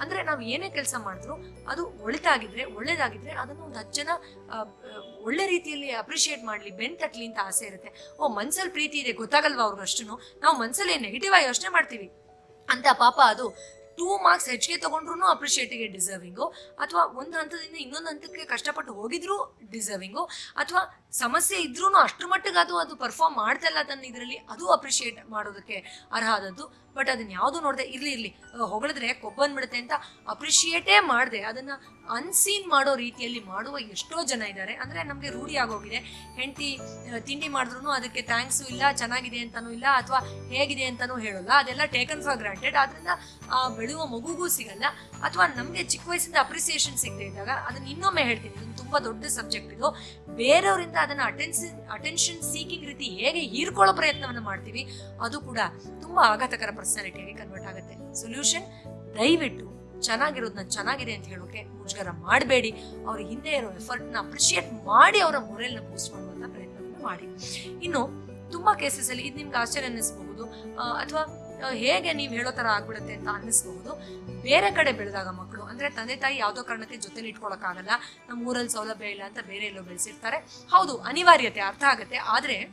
ಅಂದ್ರೆ ನಾವು ಏನೇ ಕೆಲಸ ಮಾಡಿದ್ರು ಅದು ಒಳಿತಾಗಿದ್ರೆ, ಒಳ್ಳೇದಾಗಿದ್ರೆ ಅದನ್ನು ಒಂದು ಹತ್ತು ಜನ ಒಳ್ಳೆ ರೀತಿಯಲ್ಲಿ ಅಪ್ರಿಷಿಯೇಟ್ ಮಾಡಲಿ ಬೆನ್ ತಟ್ಲಿ ಅಂತ ಆಸೆ ಇರುತ್ತೆ. ಓ, ಮನ್ಸಲ್ಲಿ ಪ್ರೀತಿ ಇದೆ, ಗೊತ್ತಾಗಲ್ವಾ ಅವ್ರಿಗಷ್ಟು ನಾವು ಮನ್ಸಲ್ಲಿ ನೆಗೆಟಿವ್ ಆಗಿ ಯೋಚನೆ ಮಾಡ್ತೀವಿ. ಅಂತ ಪಾಪ ಅದು ಟೂ ಮಾರ್ಕ್ಸ್ ಹೆಚ್ಚಿಗೆ ತಗೊಂಡ್ರು ಅಪ್ರಿಷಿಯೇಟಿಗೆ ಡಿಸರ್ವಿಂಗು ಅಥವಾ ಒಂದು ಹಂತದಿಂದ ಇನ್ನೊಂದು ಹಂತಕ್ಕೆ ಕಷ್ಟಪಟ್ಟು ಹೋಗಿದ್ರು ಡಿಸರ್ವಿಂಗು ಅಥವಾ ಸಮಸ್ಯೆ ಇದ್ರೂ ಅಷ್ಟ್ರ ಮಟ್ಟಿಗೆ ಅದು ಅದು ಪರ್ಫಾರ್ಮ್ ಮಾಡ್ತಲ್ಲ ತನ್ನ ಇದರಲ್ಲಿ, ಅದು ಅಪ್ರಿಷಿಯೇಟ್ ಮಾಡೋದಕ್ಕೆ ಅರ್ಹ ಆದದ್ದು. ಬಟ್ ಅದನ್ನ ಯಾವುದು ನೋಡದೆ, ಇರಲಿ ಇರಲಿ ಹೊಗಳಿದ್ರೆ ಕೊಬ್ಬಂದ್ಬಿಡುತ್ತೆ ಅಂತ ಅಪ್ರಿಷಿಯೇಟೇ ಮಾಡಿದೆ. ಅದನ್ನ ಅನ್ಸೀನ್ ಮಾಡೋ ರೀತಿಯಲ್ಲಿ ಮಾಡುವ ಎಷ್ಟೋ ಜನ ಇದ್ದಾರೆ ಅಂದ್ರೆ ನಮಗೆ ರೂಢಿ ಆಗೋಗಿದೆ. ಹೆಂಡತಿ ತಿಂಡಿ ಮಾಡಿದ್ರು ಅದಕ್ಕೆ ಥ್ಯಾಂಕ್ಸು ಇಲ್ಲ, ಚೆನ್ನಾಗಿದೆ ಅಂತನೂ ಇಲ್ಲ, ಅಥವಾ ಹೇಗಿದೆ ಅಂತಾನು ಹೇಳೋಲ್ಲ. ಅದೆಲ್ಲ ಟೇಕನ್ ಫಾರ್ ಗ್ರಾಂಟೆಡ್ ಆದ್ರಿಂದ ಆ ಬೆಳೆಯುವ ಮಗುಗೂ ಸಿಗಲ್ಲ. ಅಥವಾ ನಮಗೆ ಚಿಕ್ಕ ವಯಸ್ಸಿಂದ ಅಪ್ರಿಸಿಯೇಷನ್ ಸಿಗದೆ ಇದ್ದಾಗ ಅದನ್ನ ಇನ್ನೊಮ್ಮೆ ಹೇಳ್ತೀನಿ. ತುಂಬ ದೊಡ್ಡ ಸಬ್ಜೆಕ್ಟ್ ಇದು. ಬೇರೆಯವರಿಂದ ಅದನ್ನ ಅಟೆನ್ಷನ್ ಅಟೆನ್ಷನ್ ಸೀಕಿಂಗ್ ರೀತಿ ಹೇಗೆ ಹೀರ್ಕೊಳ್ಳೋ ಪ್ರಯತ್ನವನ್ನು ಮಾಡ್ತೀವಿ, ಅದು ಕೂಡ ತುಂಬಾ ಆಘಾತಕರ ಪರ್ಸನಾಲಿಟಿಯಾಗಿ ಕನ್ವರ್ಟ್ ಆಗುತ್ತೆ. ಸೊಲ್ಯೂಷನ್ ದಯವಿಟ್ಟು ಚೆನ್ನಾಗಿರೋದನ್ನ ಚೆನ್ನಾಗಿದೆ ಅಂತ ಹೇಳೋಕೆ ಮುಜುಗರ ಮಾಡಬೇಡಿ. ಅವ್ರ ಹಿಂದೆ ಇರೋ ಎಫರ್ಟ್ನ ಅಪ್ರಿಷಿಯೇಟ್ ಮಾಡಿ ಅವರ ಮೊರೆಲ್ನ ಬೂಸ್ಟ್ ಮಾಡುವಂಥ ಪ್ರಯತ್ನವನ್ನು ಮಾಡಿ. ಇನ್ನು ತುಂಬ ಕೇಸಸ್ ಅಲ್ಲಿ ಇದು ನಿಮ್ಗೆ ಆಶ್ಚರ್ಯ ಅನ್ನಿಸ್ಬಹುದು ಅಥವಾ ಹೇಗೆ ನೀವು ಹೇಳೋ ತರ ಆಗ್ಬಿಡುತ್ತೆ ಅಂತ ಅನ್ನಿಸ್ಬಹುದು. ಬೇರೆ ಕಡೆ ಬೆಳೆದಾಗ ಮಕ್ಕಳು ಅಂದ್ರೆ ತಂದೆ ತಾಯಿ ಯಾವುದೋ ಕಾರಣಕ್ಕೆ ಜೊತೆಲಿ ಇಟ್ಕೊಳಕ್ಕಾಗಲ್ಲ ನಮ್ಮ ಊರಲ್ಲಿ ಸೌಲಭ್ಯ ಇಲ್ಲ ಅಂತ ಬೇರೆ ಎಲ್ಲೋ ಬೆಳೆಸಿರ್ತಾರೆ. ಹೌದು, ಅನಿವಾರ್ಯತೆ, ಅರ್ಥ ಆಗುತ್ತೆ. ಆದ್ರೆ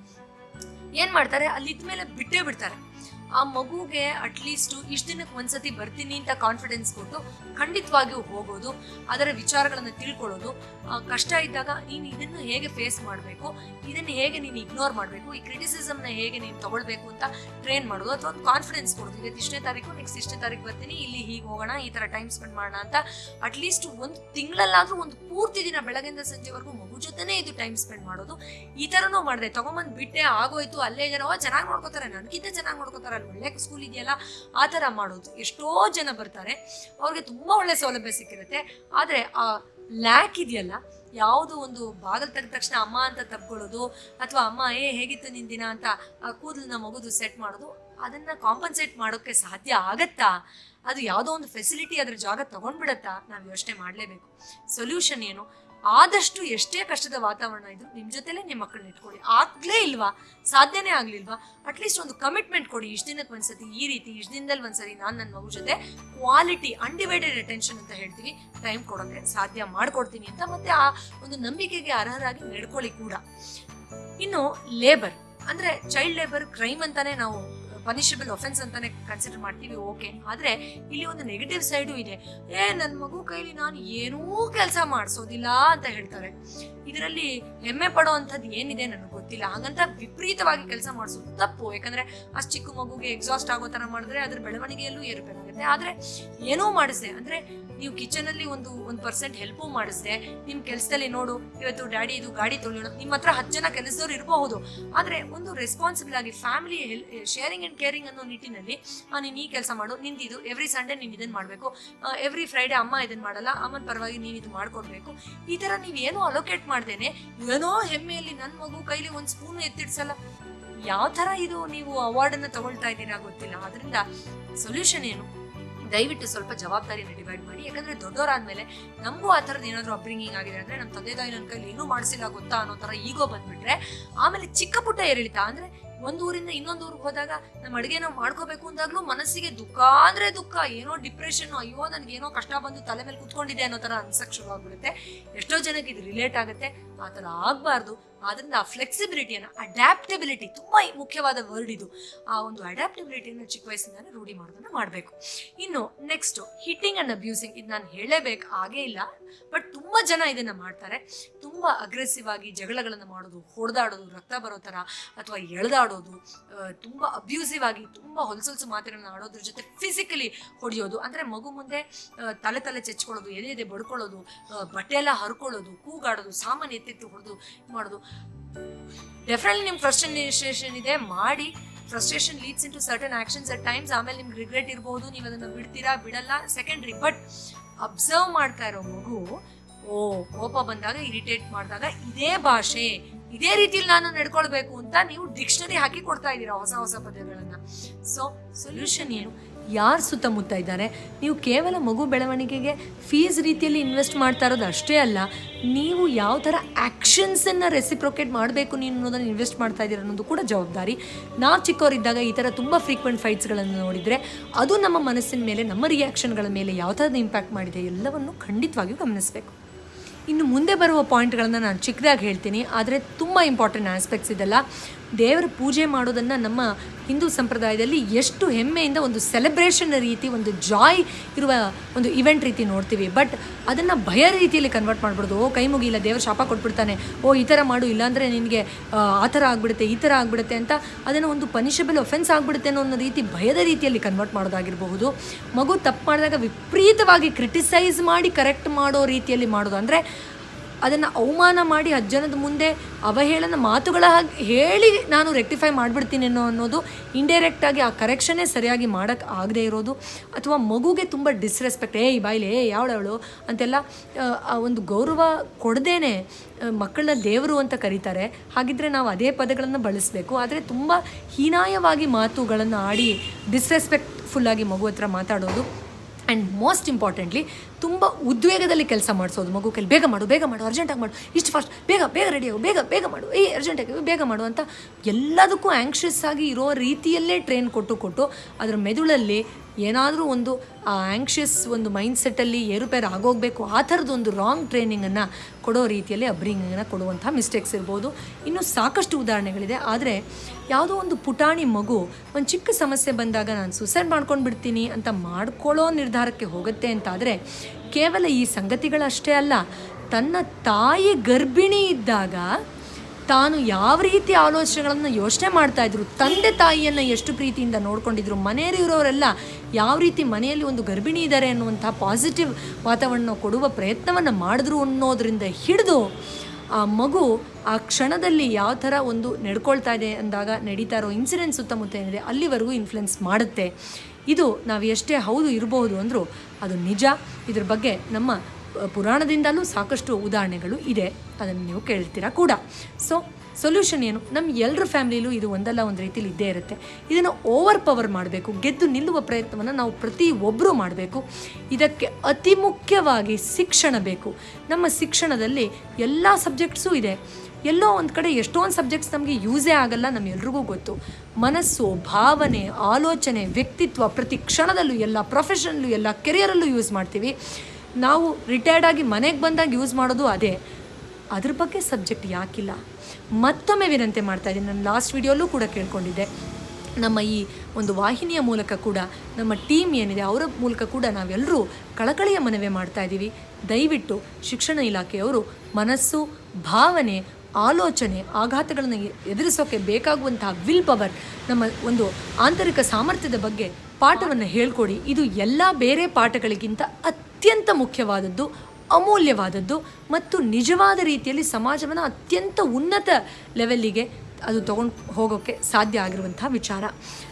ಏನು ಮಾಡ್ತಾರೆ? ಅಲ್ಲಿ ಇದ್ಮೇಲೆ ಬಿಟ್ಟೇ ಬಿಡ್ತಾರೆ. ಆ ಮಗುಗೆ ಅಟ್ಲೀಸ್ಟ್ ಇಷ್ಟು ದಿನಕ್ಕೆ ಒಂದ್ಸತಿ ಬರ್ತೀನಿ ಅಂತ ಕಾನ್ಫಿಡೆನ್ಸ್ ಕೊಟ್ಟು ಖಂಡಿತವಾಗಿಯೂ ಹೋಗೋದು, ಅದರ ವಿಚಾರಗಳನ್ನು ತಿಳ್ಕೊಳ್ಳೋದು ಕಷ್ಟ ಇದ್ದಾಗ ನೀನು ಇದನ್ನು ಹೇಗೆ ಫೇಸ್ ಮಾಡಬೇಕು, ಇದನ್ನು ಹೇಗೆ ನೀನು ಇಗ್ನೋರ್ ಮಾಡಬೇಕು, ಈ ಕ್ರಿಟಿಸಿಸಮ್ನ ಹೇಗೆ ನೀನು ತಗೊಳ್ಬೇಕು ಅಂತ ಟ್ರೈನ್ ಮಾಡೋದು ಅಥವಾ ಒಂದು ಕಾನ್ಫಿಡೆನ್ಸ್ ಕೊಡೋದು. ಇವತ್ತು ಇಷ್ಟನೇ ತಾರೀಕು ನೆಕ್ಸ್ಟ್ ಇಷ್ಟನೇ ತಾರೀಕು ಬರ್ತೀನಿ, ಇಲ್ಲಿ ಹೀಗೆ ಹೋಗೋಣ, ಈ ಥರ ಟೈಮ್ ಸ್ಪೆಂಡ್ ಮಾಡೋಣ ಅಂತ ಅಟ್ಲೀಸ್ಟ್ ಒಂದು ತಿಂಗಳಲ್ಲಾದರೂ ಒಂದು ಪೂರ್ತಿ ದಿನ ಬೆಳಗಿಂದ ಸಂಜೆವರೆಗೂ ಮಗು ಜೊತೆನೇ ಇದು ಟೈಮ್ ಸ್ಪೆಂಡ್ ಮಾಡೋದು. ಈ ಥರನೂ ಮಾಡಿದೆ. ತೊಗೊಂಬಂದು ಬಿಟ್ಟೆ ಆಗೋಯ್ತು, ಅಲ್ಲೇ ಏನೋ ಚೆನ್ನಾಗಿ ನೋಡ್ಕೋತಾರೆ ನನಗಿಂತ ಚೆನ್ನಾಗಿ ನೋಡ್ಕೋತಾರೆ ಅಲ್ಲಿ ಒಳ್ಳೆ ಸ್ಕೂಲ್ ಇದೆಯಲ್ಲ, ಆ ಥರ ಮಾಡೋದು. ಎಷ್ಟೋ ಜನ ಬರ್ತಾರೆ, ಅವ್ರಿಗೆ ತುಂಬ ಒಳ್ಳೆ ಸೌಲಭ್ಯ ಸಿಕ್ಕಿರುತ್ತೆ. ಆದರೆ ಆ ಲ್ಯಾಕ್ ಇದೆಯಲ್ಲ, ಯಾವುದು ಒಂದು ಬಾಗಿಲು ತೆಗೆದ ತಕ್ಷಣ ಅಮ್ಮ ಅಂತ ತಪ್ಕೊಳ್ಳೋದು, ಅಥವಾ ಅಮ್ಮ, ಏ, ಹೇಗಿತ್ತು ನಿನ್ನ ದಿನ? ಅಂತ ಆ ಕೂದಲನ್ನ ಮಗುದು ಸೆಟ್ ಮಾಡೋದು, ಅದನ್ನ ಕಾಂಪನ್ಸೇಟ್ ಮಾಡೋಕ್ಕೆ ಸಾಧ್ಯ ಆಗತ್ತಾ? ಅದು ಯಾವುದೋ ಒಂದು ಫೆಸಿಲಿಟಿ ಅದ್ರ ಜಾಗ ತಗೊಂಡ್ಬಿಡತ್ತಾ? ನಾವು ಯೋಚನೆ ಮಾಡಲೇಬೇಕು. ಸೊಲ್ಯೂಷನ್ ಏನು? ಆದಷ್ಟು ಎಷ್ಟೇ ಕಷ್ಟದ ವಾತಾವರಣ ಇದ್ರು ನಿಮ್ಮ ಜೊತೆಲೇ ನಿಮ್ಮ ಮಕ್ಕಳನ್ನ ಇಟ್ಕೊಳ್ಳಿ. ಆಗ್ಲೇ ಇಲ್ವಾ? ಸಾಧ್ಯನೇ ಆಗ್ಲಿಲ್ವಾ? ಅಟ್ಲೀಸ್ಟ್ ಒಂದು ಕಮಿಟ್ಮೆಂಟ್ ಕೊಡಿ. ಇಷ್ಟು ದಿನಕ್ಕೆ ಒಂದ್ಸತಿ ಈ ರೀತಿ, ಇಷ್ಟು ದಿನದಲ್ಲಿ ಒಂದ್ಸರಿ ನಾನು ನನ್ನ ಮಗು ಜೊತೆ ಕ್ವಾಲಿಟಿ ಅನ್ಡಿವೈಡೆಡ್ ಅಟೆನ್ಷನ್ ಅಂತ ಹೇಳ್ತೀವಿ. ಟೈಮ್ ಕೊಡೋಕ್ಕೆ ಸಾಧ್ಯ ಮಾಡ್ಕೊಡ್ತೀನಿ ಅಂತ ಮತ್ತೆ ಆ ಒಂದು ನಂಬಿಕೆಗೆ ಅರ್ಹರಾಗಿ ನಡ್ಕೊಳ್ಳಿ ಕೂಡ. ಇನ್ನು ಲೇಬರ್ ಅಂದ್ರೆ ಚೈಲ್ಡ್ ಲೇಬರ್ ಕ್ರೈಮ್ ಅಂತಾನೆ ನಾವು ಪನಿಷಬಲ್ ಒಫೆನ್ಸ್ ಅಂತಾನೆ ಕನ್ಸಿಡರ್ ಮಾಡ್ತೀವಿ ಓಕೆ ಆದ್ರೆ ಇಲ್ಲಿ ಒಂದು ನೆಗೆಟಿವ್ ಸೈಡು ಇದೆ. ಏ ನನ್ನ ಮಗು ಕೈಲಿ ನಾನು ಏನೂ ಕೆಲಸ ಮಾಡಿಸೋದಿಲ್ಲ ಅಂತ ಹೇಳ್ತಾರೆ. ಇದರಲ್ಲಿ ಹೆಮ್ಮೆ ಪಡೋ ಅಂಥದ್ದು ಏನಿದೆ ನನಗೆ ಗೊತ್ತಿಲ್ಲ. ಹಾಗಂತ ವಿಪರೀತವಾಗಿ ಕೆಲಸ ಮಾಡಿಸೋದು ತಪ್ಪು. ಯಾಕಂದ್ರೆ ಅಷ್ಟು ಚಿಕ್ಕ ಮಗುಗೆ ಎಕ್ಸಾಸ್ಟ್ ಆಗೋ ಥರ ಮಾಡಿದ್ರೆ ಅದ್ರ ಬೆಳವಣಿಗೆಯಲ್ಲೂ ಏರ್ಬೇಕಾಗುತ್ತೆ ಆದ್ರೆ ಏನೂ ಮಾಡಿಸ್ದೆ, ಅಂದ್ರೆ ನೀವು ಕಿಚನ್ ಅಲ್ಲಿ ಒಂದು ಒಂದು ಪರ್ಸೆಂಟ್ ಹೆಲ್ಪು ಮಾಡಿಸಿದೆ ನಿಮ್ಮ ಕೆಲಸದಲ್ಲಿ ನೋಡು, ಇವತ್ತು ಡ್ಯಾಡಿ ಇದು ಗಾಡಿ ತೊಳೆಯೋಣ ನಿಮ್ಮ ಹತ್ರ ಹತ್ತು ಜನ ಕೆಲಸದವ್ರು ಇರಬಹುದು. ಆದ್ರೆ ಒಂದು ರೆಸ್ಪಾನ್ಸಿಬಲ್ ಆಗಿ ಫ್ಯಾಮಿಲಿ ಶೇರಿಂಗ್ ಅಂಡ್ ಕೇರಿಂಗ್ ಅನ್ನೋ ನಿಟ್ಟಿನಲ್ಲಿ ನೀನು ಈ ಕೆಲಸ ಮಾಡು, ನಿಂದು ಇದು ಎವ್ರಿ ಸಂಡೇ ನೀನು ಇದನ್ನ ಮಾಡಬೇಕು. ಎವ್ರಿ ಫ್ರೈಡೇ ಅಮ್ಮ ಇದನ್ನ ಮಾಡಲ್ಲ, ಅಮ್ಮನ ಪರವಾಗಿ ನೀನು ಇದು ಮಾಡ್ಕೊಡ್ಬೇಕು. ಈ ತರ ನೀವು ಏನೋ ಅಲೋಕೇಟ್ ಮಾಡ್ದೇನೆ, ಏನೋ ಹೆಮ್ಮೆಯಲ್ಲಿ ನನ್ನ ಮಗು ಕೈಲಿ ಒಂದು ಸ್ಪೂನ್ ಎತ್ತಿಡ್ಸಲ್ಲ. ಯಾವ ತರ ಇದು ನೀವು ಅವಾರ್ಡ್ ಅನ್ನ ತಗೊಳ್ತಾ ಇದ್ದೀರಾ ಗೊತ್ತಿಲ್ಲ. ಅದರಿಂದ ಸೊಲ್ಯೂಷನ್ ಏನು? ದಯವಿಟ್ಟು ಸ್ವಲ್ಪ ಜವಾಬ್ದಾರಿಯನ್ನು ಡಿವೈಡ್ ಮಾಡಿ. ಯಾಕಂದ್ರೆ ದೊಡ್ಡವರಾದ್ಮೇಲೆ ನಮಗೂ ಆ ಥರದ್ದು ಏನಾದರೂ ಅಪ್ರಿಂಗಿಂಗ್ ಆಗಿದೆ ಅಂದ್ರೆ ನಮ್ಮ ತಂದೆ ತಾಯಿ ನನ್ನ ಕೈಲಿ ಏನೂ ಮಾಡಿಸಿಲ್ಲ ಗೊತ್ತಾ ಅನ್ನೋ ಥರ ಈಗೋ ಬಂದ್ಬಿಟ್ರೆ, ಆಮೇಲೆ ಚಿಕ್ಕ ಪುಟ್ಟ ಏರಿಳಿತ ಅಂದ್ರೆ ಒಂದು ಊರಿಂದ ಇನ್ನೊಂದು ಊರಿಗೆ ಹೋದಾಗ ನಮ್ಮ ಅಡುಗೆ ನಾವು ಮಾಡ್ಕೋಬೇಕು ಅಂದಾಗ್ಲೂ ಮನಸ್ಸಿಗೆ ದುಃಖ ಅಂದ್ರೆ ದುಃಖ, ಏನೋ ಡಿಪ್ರೆಷನ್ ಅಯ್ಯೋ ನನಗೆ ಏನೋ ಕಷ್ಟ ಬಂದು ತಲೆ ಮೇಲೆ ಕುತ್ಕೊಂಡಿದೆ ಅನ್ನೋ ತರ ಅನ್ಸಕ್ ಶುರು ಆಗ್ಬಿಡುತ್ತೆ. ಎಷ್ಟೋ ಜನಕ್ಕೆ ಇದು ರಿಲೇಟ್ ಆಗುತ್ತೆ. ಆ ತರ ಆಗಬಾರ್ದು. ಆದ್ರಿಂದ ಆ ಫ್ಲೆಕ್ಸಿಬಿಲಿಟಿಯನ್ನು ಅಡ್ಯಾಪ್ಟಬಿಲಿಟಿ ತುಂಬ ಮುಖ್ಯವಾದ ವರ್ಡ್ ಇದು. ಆ ಒಂದು ಅಡ್ಯಾಪ್ಟಬಿಲಿಟಿಯನ್ನು ಚಿಕ್ಕ ವಯಸ್ಸಿಂದಾನೆ ರೂಢಿ ಮಾಡೋದನ್ನು ಮಾಡಬೇಕು. ಇನ್ನು ನೆಕ್ಸ್ಟ್ ಹಿಟ್ಟಿಂಗ್ ಆ್ಯಂಡ್ ಅಬ್ಯೂಸಿಂಗ್ ಇದು ನಾನು ಹೇಳಲೇಬೇಕು ಹಾಗೇ ಇಲ್ಲ ಬಟ್ ತುಂಬ ಜನ ಇದನ್ನು ಮಾಡ್ತಾರೆ. ತುಂಬ ಅಗ್ರೆಸಿವ್ ಆಗಿ ಜಗಳಗಳನ್ನು ಮಾಡೋದು, ಹೊಡೆದಾಡೋದು, ರಕ್ತ ಬರೋ ಥರ ಅಥವಾ ಎಳೆದಾಡೋದು ತುಂಬ ಅಬ್ಯೂಸಿವ್ ಆಗಿ ತುಂಬ ಹೊಲಸೊಲ್ಸು ಮಾತುಗಳನ್ನ ಆಡೋದ್ರ ಜೊತೆ ಫಿಸಿಕಲಿ ಹೊಡೆಯೋದು. ಅಂದರೆ ಮಗು ಮುಂದೆ ತಲೆ ತಲೆ ಚೆಚ್ಕೊಳ್ಳೋದು, ಎದೆ ಎದೆ ಬಡ್ಕೊಳ್ಳೋದು ಬಟ್ಟೆ ಎಲ್ಲ ಹರ್ಕೊಳ್ಳೋದು, ಕೂಗಾಡೋದು ಸಾಮಾನು ಎತ್ತಿಟ್ಟು ಹೊಡೆದು ಮಾಡೋದು. ಡೆಫಿನೆಟ್ಲಿ ನಿಮ್ಗೆ ಫ್ರಸ್ಟ್ರೇಷನ್ ಇದೆ, ಮಾಡಿ. Frustration leads in to certain actions at times ಆಮೇಲೆ ನಿಮ್ಗೆ ರಿಗ್ರೆಟ್ ಇರ್ಬೋದು, ನೀವು ಅದನ್ನು ಬಿಡ್ತೀರಾ, ಬಿಡಲ್ಲ. ಸೆಕೆಂಡ್ರಿ ಬಟ್ ಅಬ್ಸರ್ವ್ ಮಾಡ್ತಾ ಇರೋ ಮಗು, ಓ, ಕೋಪ ಬಂದಾಗ ಇರಿಟೇಟ್ ಮಾಡಿದಾಗ ಇದೇ ಭಾಷೆ, ಇದೇ ರೀತಿಯಲ್ಲಿ ನಾನು ನಡ್ಕೊಳ್ಬೇಕು ಅಂತ ನೀವು ಡಿಕ್ಷನರಿ ಹಾಕಿ ಕೊಡ್ತಾ ಇದ್ದೀರಾ ಹೊಸ ಹೊಸ ಪದ್ಯಗಳನ್ನು. ಸೊ ಸೊಲ್ಯೂಷನ್ ಏನು? ಯಾರು ಸುತ್ತಮುತ್ತ ಇದ್ದಾರೆ? ನೀವು ಕೇವಲ ಮಗು ಬೆಳವಣಿಗೆಗೆ ಫೀಸ್ ರೀತಿಯಲ್ಲಿ ಇನ್ವೆಸ್ಟ್ ಮಾಡ್ತಾ ಇರೋದು ಅಷ್ಟೇ ಅಲ್ಲ, ನೀವು ಯಾವ ಥರ ಆ್ಯಕ್ಷನ್ಸನ್ನು ರೆಸಿಪ್ರೊಕೇಟ್ ಮಾಡಬೇಕು ನೀನು ಅನ್ನೋದನ್ನು ಇನ್ವೆಸ್ಟ್ ಮಾಡ್ತಾ ಇದ್ದೀರ ಅನ್ನೋದು ಕೂಡ ಜವಾಬ್ದಾರಿ. ನಾವು ಚಿಕ್ಕವರಿದ್ದಾಗ ಈ ಥರ ತುಂಬ ಫ್ರೀಕ್ವೆಂಟ್ ಫೈಟ್ಸ್ಗಳನ್ನು ನೋಡಿದರೆ ಅದು ನಮ್ಮ ಮನಸ್ಸಿನ ಮೇಲೆ, ನಮ್ಮ ರಿಯಾಕ್ಷನ್ಗಳ ಮೇಲೆ ಯಾವ ಥರದ ಇಂಪ್ಯಾಕ್ಟ್ ಮಾಡಿದೆ ಎಲ್ಲವನ್ನು ಖಂಡಿತವಾಗಿಯೂ ಗಮನಿಸಬೇಕು. ಇನ್ನು ಮುಂದೆ ಬರುವ ಪಾಯಿಂಟ್ಗಳನ್ನು ನಾನು ಚಿಕ್ಕದಾಗಿ ಹೇಳ್ತೀನಿ, ಆದರೆ ತುಂಬ ಇಂಪಾರ್ಟೆಂಟ್ ಆಸ್ಪೆಕ್ಟ್ಸ್ ಇದೆಲ್ಲ. ದೇವರ ಪೂಜೆ ಮಾಡೋದನ್ನು ನಮ್ಮ ಹಿಂದೂ ಸಂಪ್ರದಾಯದಲ್ಲಿ ಎಷ್ಟು ಹೆಮ್ಮೆಯಿಂದ ಒಂದು ಸೆಲೆಬ್ರೇಷನ್ ರೀತಿ, ಒಂದು ಜಾಯ್ ಇರುವ ಒಂದು ಇವೆಂಟ್ ರೀತಿ ನೋಡ್ತೀವಿ. ಬಟ್ ಅದನ್ನು ಭಯ ರೀತಿಯಲ್ಲಿ ಕನ್ವರ್ಟ್ ಮಾಡ್ಬಿಡೋದು, ಓ ಕೈ ಮುಗಿಯಿಲ್ಲ, ದೇವರು ಶಾಪ ಕೊಟ್ಬಿಡ್ತಾನೆ, ಓ ಈ ಥರ ಮಾಡು, ಇಲ್ಲಾಂದರೆ ನಿನಗೆ, ಆ ಥರ ಆಗಿಬಿಡುತ್ತೆ, ಈ ಥರ ಆಗಿಬಿಡುತ್ತೆ ಅಂತ ಅದನ್ನು ಒಂದು ಪನಿಷಬಲ್ ಒಫೆನ್ಸ್ ಆಗ್ಬಿಡುತ್ತೆ ಅನ್ನೋ ಒಂದು ರೀತಿ ಭಯದ ರೀತಿಯಲ್ಲಿ ಕನ್ವರ್ಟ್ ಮಾಡೋದಾಗಿರಬಹುದು. ಮಗು ತಪ್ಪು ಮಾಡಿದಾಗ ವಿಪರೀತವಾಗಿ ಕ್ರಿಟಿಸೈಸ್ ಮಾಡಿ ಕರೆಕ್ಟ್ ಮಾಡೋ ರೀತಿಯಲ್ಲಿ ಮಾಡೋದು. ಅಂದರೆ ಅದನ್ನು ಅವಮಾನ ಮಾಡಿ ಅಜ್ಜನದ ಜನದ ಮುಂದೆ ಅವಹೇಳನ ಮಾತುಗಳ ಹಾಗೆ ಹೇಳಿ ನಾನು ರೆಕ್ಟಿಫೈ ಮಾಡಿಬಿಡ್ತೀನಿ ಅನ್ನೋ ಅನ್ನೋದು ಇಂಡೈರೆಕ್ಟಾಗಿ ಆ ಕರೆಕ್ಷನ್ನೇ ಸರಿಯಾಗಿ ಮಾಡೋಕ್ಕೆ ಆಗದೆ ಇರೋದು ಅಥವಾ ಮಗುಗೆ ತುಂಬ ಡಿಸ್ರೆಸ್ಪೆಕ್ಟ್ ಏಯ್ ಬಾಯ್ಲೆ ಏ ಯಾವಳವಳು ಅಂತೆಲ್ಲ ಆ, ಒಂದು ಗೌರವ ಕೊಡದೇನೆ ಮಕ್ಕಳನ್ನ ದೇವರು ಅಂತ ಕರೀತಾರೆ. ಹಾಗಿದ್ರೆ ನಾವು ಅದೇ ಪದಗಳನ್ನು ಬಳಸಬೇಕು. ಆದರೆ ತುಂಬ ಹೀನಾಯವಾಗಿ ಮಾತುಗಳನ್ನು ಆಡಿ ಡಿಸ್ರೆಸ್ಪೆಕ್ಟ್ಫುಲ್ಲಾಗಿ ಮಗು ಹತ್ರ ಮಾತಾಡೋದು ಆ್ಯಂಡ್ ಮೋಸ್ಟ್ ಇಂಪಾರ್ಟೆಂಟ್ಲಿ ತುಂಬ ಉದ್ವೇಗದಲ್ಲಿ ಕೆಲಸ ಮಾಡಿಸೋದು. ಮಗು ಕೈಲಿ ಬೇಗ ಮಾಡು ಬೇಗ ಮಾಡು ಅರ್ಜೆಂಟಾಗಿ ಮಾಡು. ಇಷ್ಟು ಫಾಸ್ಟ್ ಬೇಗ ಬೇಗ ರೆಡಿ ಆಗು, ಬೇಗ ಬೇಗ ಮಾಡು. ಏ ಅರ್ಜೆಂಟಾಗಿ ಬೇಗ ಮಾಡು ಅಂತ ಎಲ್ಲದಕ್ಕೂ ಆ್ಯಂಕ್ಷಿಯಸ್ ಆಗಿ ಇರೋ ರೀತಿಯಲ್ಲೇ ಟ್ರೈನ್ ಕೊಟ್ಟು ಕೊಟ್ಟು, ಅದರ ಮೆದುಳಲ್ಲಿ ಏನಾದರೂ ಒಂದು ಆ್ಯಂಕ್ಷಿಯಸ್ ಒಂದು ಮೈಂಡ್ಸೆಟ್ಟಲ್ಲಿ ಏರುಪೇರು ಆಗೋಗಬೇಕು, ಆ ಥರದೊಂದು ರಾಂಗ್ ಟ್ರೈನಿಂಗನ್ನು ಕೊಡೋ ರೀತಿಯಲ್ಲಿ ಅಬ್ರಿಂಗನ್ನು ಕೊಡುವಂಥ ಮಿಸ್ಟೇಕ್ಸ್ ಇರ್ಬೋದು. ಇನ್ನೂ ಸಾಕಷ್ಟು ಉದಾಹರಣೆಗಳಿದೆ. ಆದರೆ, ಯಾವುದೋ ಒಂದು ಪುಟಾಣಿ ಮಗು ಒಂದು ಚಿಕ್ಕ ಸಮಸ್ಯೆ ಬಂದಾಗ ನಾನು ಸುಸೈಡ್ ಮಾಡ್ಕೊಂಡು ಬಿಡ್ತೀನಿ ಅಂತ ಮಾಡ್ಕೊಳ್ಳೋ ನಿರ್ಧಾರಕ್ಕೆ ಹೋಗುತ್ತೆ ಅಂತಾದರೆ, ಕೇವಲ ಈ ಸಂಗತಿಗಳಷ್ಟೇ ಅಲ್ಲ, ತನ್ನ ತಾಯಿ ಗರ್ಭಿಣಿ ಇದ್ದಾಗ ತಾನು ಯಾವ ರೀತಿ ಆಲೋಚನೆಗಳನ್ನು ಯೋಚನೆ ಮಾಡ್ತಾ ಇದ್ರು, ತಂದೆ ತಾಯಿಯನ್ನು ಎಷ್ಟು ಪ್ರೀತಿಯಿಂದ ನೋಡ್ಕೊಂಡಿದ್ರು ಮನೆಯಲ್ಲಿರೋರೆಲ್ಲ ಯಾವ ರೀತಿ ಮನೆಯಲ್ಲಿ ಒಂದು ಗರ್ಭಿಣಿ ಇದ್ದಾರೆ ಅನ್ನುವಂಥ ಪಾಸಿಟಿವ್ ವಾತಾವರಣ ಕೊಡುವ ಪ್ರಯತ್ನವನ್ನು ಮಾಡಿದ್ರು ಅನ್ನೋದರಿಂದ ಹಿಡಿದು ಆ ಮಗು ಆ ಕ್ಷಣದಲ್ಲಿ ಯಾವ ಥರ ಒಂದು ನಡ್ಕೊಳ್ತಾ ಇದೆ ಅಂದಾಗ ನಡೀತಾ ಇರೋ ಇನ್ಸಿಡೆಂಟ್ ಸುತ್ತಮುತ್ತ ಏನಿದೆ, ಅಲ್ಲಿವರೆಗೂ ಇನ್ಫ್ಲುಯೆನ್ಸ್ ಮಾಡುತ್ತೆ. ಇದು ನಾವು ಎಷ್ಟೇ ಹೌದು ಇರಬಹುದು ಅಂದರೂ ಅದು ನಿಜ. ಇದ್ರ ಬಗ್ಗೆ ನಮ್ಮ ಪುರಾಣದಿಂದಲೂ ಸಾಕಷ್ಟು ಉದಾಹರಣೆಗಳು ಇದೆ. ಅದನ್ನು ನೀವು ಕೇಳ್ತೀರಾ ಕೂಡ. ಸೊ ಸೊಲ್ಯೂಷನ್ ಏನು? ನಮ್ಮ ಎಲ್ಲರ ಫ್ಯಾಮಿಲಿಲೂ ಇದು ಒಂದಲ್ಲ, ಒಂದು ರೀತಿಲಿ ಇದ್ದೇ ಇರುತ್ತೆ. ಇದನ್ನು ಓವರ್ ಪವರ್ ಮಾಡಬೇಕು. ಗೆದ್ದು ನಿಲ್ಲುವ ಪ್ರಯತ್ನವನ್ನು ನಾವು ಪ್ರತಿ ಒಬ್ಬರೂ ಮಾಡಬೇಕು. ಇದಕ್ಕೆ ಅತಿ ಮುಖ್ಯವಾಗಿ ಶಿಕ್ಷಣ ಬೇಕು. ನಮ್ಮ ಶಿಕ್ಷಣದಲ್ಲಿ ಎಲ್ಲ ಸಬ್ಜೆಕ್ಟ್ಸೂ ಇದೆ. ಎಲ್ಲೋ ಒಂದು ಕಡೆ ಎಷ್ಟೊಂದು ಸಬ್ಜೆಕ್ಟ್ಸ್ ನಮಗೆ ಯೂಸೇ ಆಗಲ್ಲ ನಮ್ಮೆಲ್ರಿಗೂ ಗೊತ್ತು. ಮನಸ್ಸು, ಭಾವನೆ, ಆಲೋಚನೆ, ವ್ಯಕ್ತಿತ್ವ ಪ್ರತಿ ಕ್ಷಣದಲ್ಲೂ, ಎಲ್ಲ ಪ್ರೊಫೆಷನಲ್ಲೂ ಎಲ್ಲ ಕೆರಿಯರಲ್ಲೂ ಯೂಸ್ ಮಾಡ್ತೀವಿ. ನಾವು ರಿಟೈರ್ಡ್ ಆಗಿ ಮನೆಗೆ ಬಂದಾಗ ಯೂಸ್ ಮಾಡೋದು ಅದೇ. ಅದ್ರ ಬಗ್ಗೆ ಸಬ್ಜೆಕ್ಟ್ ಯಾಕಿಲ್ಲ. ಮತ್ತೊಮ್ಮೆ ವಿನಂತಿ ಮಾಡ್ತಾ ಇದ್ದೀನಿ. ನಾನು ಲಾಸ್ಟ್ ವಿಡಿಯೋಲ್ಲೂ ಕೂಡ ಕೇಳ್ಕೊಂಡಿದ್ದೆ. ನಮ್ಮ ಈ ಒಂದು ವಾಹಿನಿಯ ಮೂಲಕ ಕೂಡ, ನಮ್ಮ ಟೀಮ್ ಏನಿದೆ, ಅವರ ಮೂಲಕ ಕೂಡ ನಾವೆಲ್ಲರೂ ಕಳಕಳಿಯ ಮನವಿ ಮಾಡ್ತಾ ಇದ್ದೀವಿ. ದಯವಿಟ್ಟು ಶಿಕ್ಷಣ ಇಲಾಖೆಯವರು ಮನಸ್ಸು, ಭಾವನೆ, ಆಲೋಚನೆ, ಆಘಾತಗಳನ್ನು ಎದುರಿಸೋಕೆ ಬೇಕಾಗುವಂತಹ ವಿಲ್ ಪವರ್ ನಮ್ಮ ಒಂದು ಆಂತರಿಕ ಸಾಮರ್ಥ್ಯದ ಬಗ್ಗೆ ಪಾಠವನ್ನು ಹೇಳ್ಕೊಡಿ. ಇದು ಎಲ್ಲ ಬೇರೆ ಪಾಠಗಳಿಗಿಂತ ಅತ್ಯಂತ ಮುಖ್ಯವಾದದ್ದು, ಅಮೂಲ್ಯವಾದದ್ದು ಮತ್ತು ನಿಜವಾದ ರೀತಿಯಲ್ಲಿ ಸಮಾಜವನ್ನು ಅತ್ಯಂತ ಉನ್ನತ ಲೆವೆಲ್ಲಿಗೆ ಅದು ತೊಗೊಂಡು ಹೋಗೋಕ್ಕೆ ಸಾಧ್ಯ ಆಗಿರುವಂಥ ವಿಚಾರ.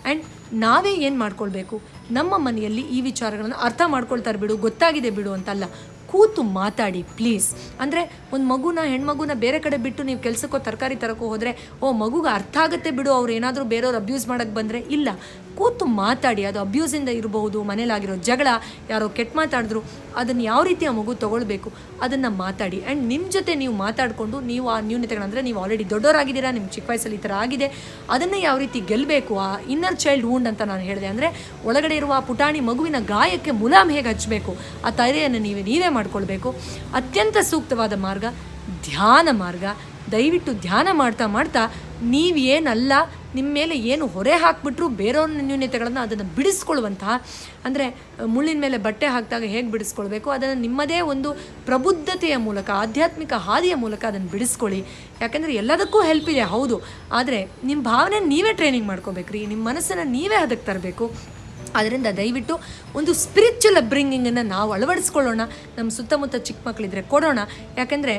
ಆ್ಯಂಡ್ ನಾವೇ ಏನು ಮಾಡ್ಕೊಳ್ಬೇಕು? ನಮ್ಮ ಮನೆಯಲ್ಲಿ ಈ ವಿಚಾರಗಳನ್ನು ಅರ್ಥ ಮಾಡ್ಕೊಳ್ತಾರೆ ಬಿಡು, ಗೊತ್ತಾಗಿದೆ ಬಿಡು ಅಂತಲ್ಲ. ಕೂತು ಮಾತಾಡಿ ಪ್ಲೀಸ್ ಅಂದರೆ ಒಂದು ಮಗುನ, ಹೆಣ್ಮಗುನ ಬೇರೆ ಕಡೆ ಬಿಟ್ಟು ನೀವು ಕೆಲಸಕ್ಕೋ, ತರಕಾರಿ ತರಕ್ಕೋ ಹೋದರೆ, ಓ, ಮಗುಗೆ ಅರ್ಥ ಆಗುತ್ತೆ ಬಿಡು, ಅವ್ರು ಏನಾದರೂ ಬೇರೆಯವ್ರು ಅಬ್ಯೂಸ್ ಮಾಡೋಕ್ಕೆ ಬಂದರೆ. ಇಲ್ಲ. ಕೂತು ಮಾತಾಡಿ, ಅದು ಅಬ್ಯೂಸಿಂದ ಇರಬಹುದು, ಮನೇಲಾಗಿರೋ ಜಗಳ, ಯಾರೋ ಕೆಟ್ಟ ಮಾತಾಡಿದ್ರು ಅದನ್ನು ಯಾವ ರೀತಿ ಆ ಮಗು ತೊಗೊಳ್ಬೇಕು ಅದನ್ನು ಮಾತಾಡಿ. ಆ್ಯಂಡ್ ನಿಮ್ಮ ಜೊತೆ ನೀವು ಮಾತಾಡಿಕೊಂಡು ನೀವು ಆ ನ್ಯೂನತೆಗಳಂದರೆ ನೀವು ಆಲ್ರೆಡಿ ದೊಡ್ಡವರಾಗಿದ್ದೀರಾ ನಿಮ್ಮ ಚಿಕ್ಕ ವಯಸ್ಸಲ್ಲಿ ಈ ಥರ ಆಗಿದೆ, ಅದನ್ನು ಯಾವ ರೀತಿ ಗೆಲ್ಲಬೇಕು ಆ ಇನ್ನರ್ ಚೈಲ್ಡ್ ವೂಂಡ್ ಅಂತ ನಾನು ಹೇಳಿದೆ. ಅಂದರೆ ಒಳಗಡೆ ಇರುವ ಆ ಪುಟಾಣಿ ಮಗುವಿನ ಗಾಯಕ್ಕೆ ಮುಲಾಮ್ ಹೇಗೆ ಹಚ್ಚಬೇಕು ಆ ತೈರೆಯನ್ನು ನೀವೇ ನೀವೇ ಮಾಡಿಕೊಳ್ಬೇಕು. ಅತ್ಯಂತ ಸೂಕ್ತವಾದ ಮಾರ್ಗ, ಧ್ಯಾನ ಮಾರ್ಗ. ದಯವಿಟ್ಟು ಧ್ಯಾನ ಮಾಡ್ತಾ ಮಾಡ್ತಾ ನೀವು ಏನಲ್ಲ ನಿಮ್ಮ ಮೇಲೆ ಏನು ಹೊರೆ ಹಾಕ್ಬಿಟ್ರು ಬೇರೆಯವ್ರ ನ್ಯೂನತೆಗಳನ್ನು ಅದನ್ನು ಬಿಡಿಸ್ಕೊಳ್ಳುವಂತಹ, ಅಂದರೆ ಮುಳ್ಳಿನ ಮೇಲೆ ಬಟ್ಟೆ ಹಾಕಿದಾಗ ಹೇಗೆ ಬಿಡಿಸ್ಕೊಳ್ಬೇಕು? ಅದನ್ನು ನಿಮ್ಮದೇ ಒಂದು ಪ್ರಬುದ್ಧತೆಯ ಮೂಲಕ, ಆಧ್ಯಾತ್ಮಿಕ ಹಾದಿಯ ಮೂಲಕ ಅದನ್ನು ಬಿಡಿಸ್ಕೊಳ್ಳಿ. ಯಾಕೆಂದರೆ ಎಲ್ಲದಕ್ಕೂ ಹೆಲ್ಪ್ ಇದೆ, ಹೌದು. ಆದರೆ ನಿಮ್ಮ ಭಾವನೆ ನೀವೇ ಟ್ರೈನಿಂಗ್ ಮಾಡ್ಕೋಬೇಕ್ರಿ. ನಿಮ್ಮ ಮನಸ್ಸನ್ನು ನೀವೇ ಅದಕ್ಕೆ ತರಬೇಕು. ಅದರಿಂದ ದಯವಿಟ್ಟು ಒಂದು ಸ್ಪಿರಿಚುವಲ್ ಅಬ್ರಿಂಗಿಂಗನ್ನು ನಾವು ಅಳವಡಿಸ್ಕೊಳ್ಳೋಣ. ನಮ್ಮ ಸುತ್ತಮುತ್ತ ಚಿಕ್ಕ ಮಕ್ಕಳಿದ್ರೆ ಕೊಡೋಣ. ಯಾಕೆಂದರೆ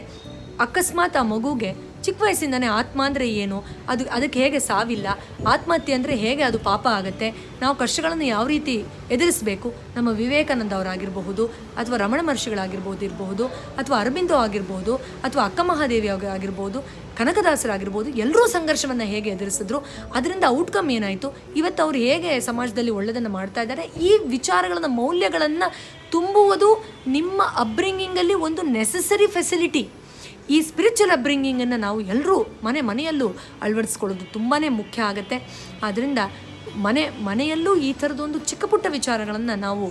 ಅಕಸ್ಮಾತ್ ಆ ಮಗುಗೆ ಚಿಕ್ಕ ವಯಸ್ಸಿಂದನೇ ಆತ್ಮ ಅಂದರೆ ಏನು? ಅದು ಅದಕ್ಕೆ ಹೇಗೆ ಸಾವಿಲ್ಲ? ಆತ್ಮಹತ್ಯೆ ಅಂದರೆ ಹೇಗೆ ಅದು ಪಾಪ ಆಗುತ್ತೆ? ನಾವು ಕಷ್ಟಗಳನ್ನು ಯಾವ ರೀತಿ ಎದುರಿಸಬೇಕು? ನಮ್ಮ ವಿವೇಕಾನಂದ ಅವರಾಗಿರಬಹುದು ಅಥವಾ ರಮಣ ಮಹರ್ಷಿಗಳಾಗಿರ್ಬೋದು ಇರಬಹುದು ಅಥವಾ ಅರಬಿಂದೋ ಆಗಿರ್ಬೋದು, ಅಥವಾ ಅಕ್ಕ ಮಹಾದೇವಿ ಆಗ- ಆಗಿರ್ಬೋದು, ಕನಕದಾಸರಾಗಿರ್ಬೋದು ಎಲ್ಲರೂ ಸಂಘರ್ಷವನ್ನು ಹೇಗೆ ಎದುರಿಸಿದ್ರು? ಅದರಿಂದ ಔಟ್ಕಮ್ ಏನಾಯಿತು? ಇವತ್ತು ಅವರು ಹೇಗೆ ಸಮಾಜದಲ್ಲಿ ಒಳ್ಳೆಯದನ್ನು ಮಾಡ್ತಾ ಇದ್ದಾರೆ? ಈ ವಿಚಾರಗಳನ್ನು, ಮೌಲ್ಯಗಳನ್ನು ತುಂಬುವುದು ನಿಮ್ಮ ಅಬ್ರಿಂಗಿಂಗಲ್ಲಿ ಒಂದು ನೆಸೆಸರಿ ಫೆಸಿಲಿಟಿ ಈ ಸ್ಪಿರಿಚುವಲ್ ಅಬ್ರಿಂಗಿಂಗನ್ನು ನಾವು ಎಲ್ಲರೂ ಮನೆ ಮನೆಯಲ್ಲೂ ಅಳವಡಿಸ್ಕೊಳ್ಳೋದು ತುಂಬಾ ಮುಖ್ಯ ಆಗುತ್ತೆ. ಆದ್ದರಿಂದ ಮನೆ ಮನೆಯಲ್ಲೂ ಈ ಥರದೊಂದು ಚಿಕ್ಕ ಪುಟ್ಟ ವಿಚಾರಗಳನ್ನು ನಾವು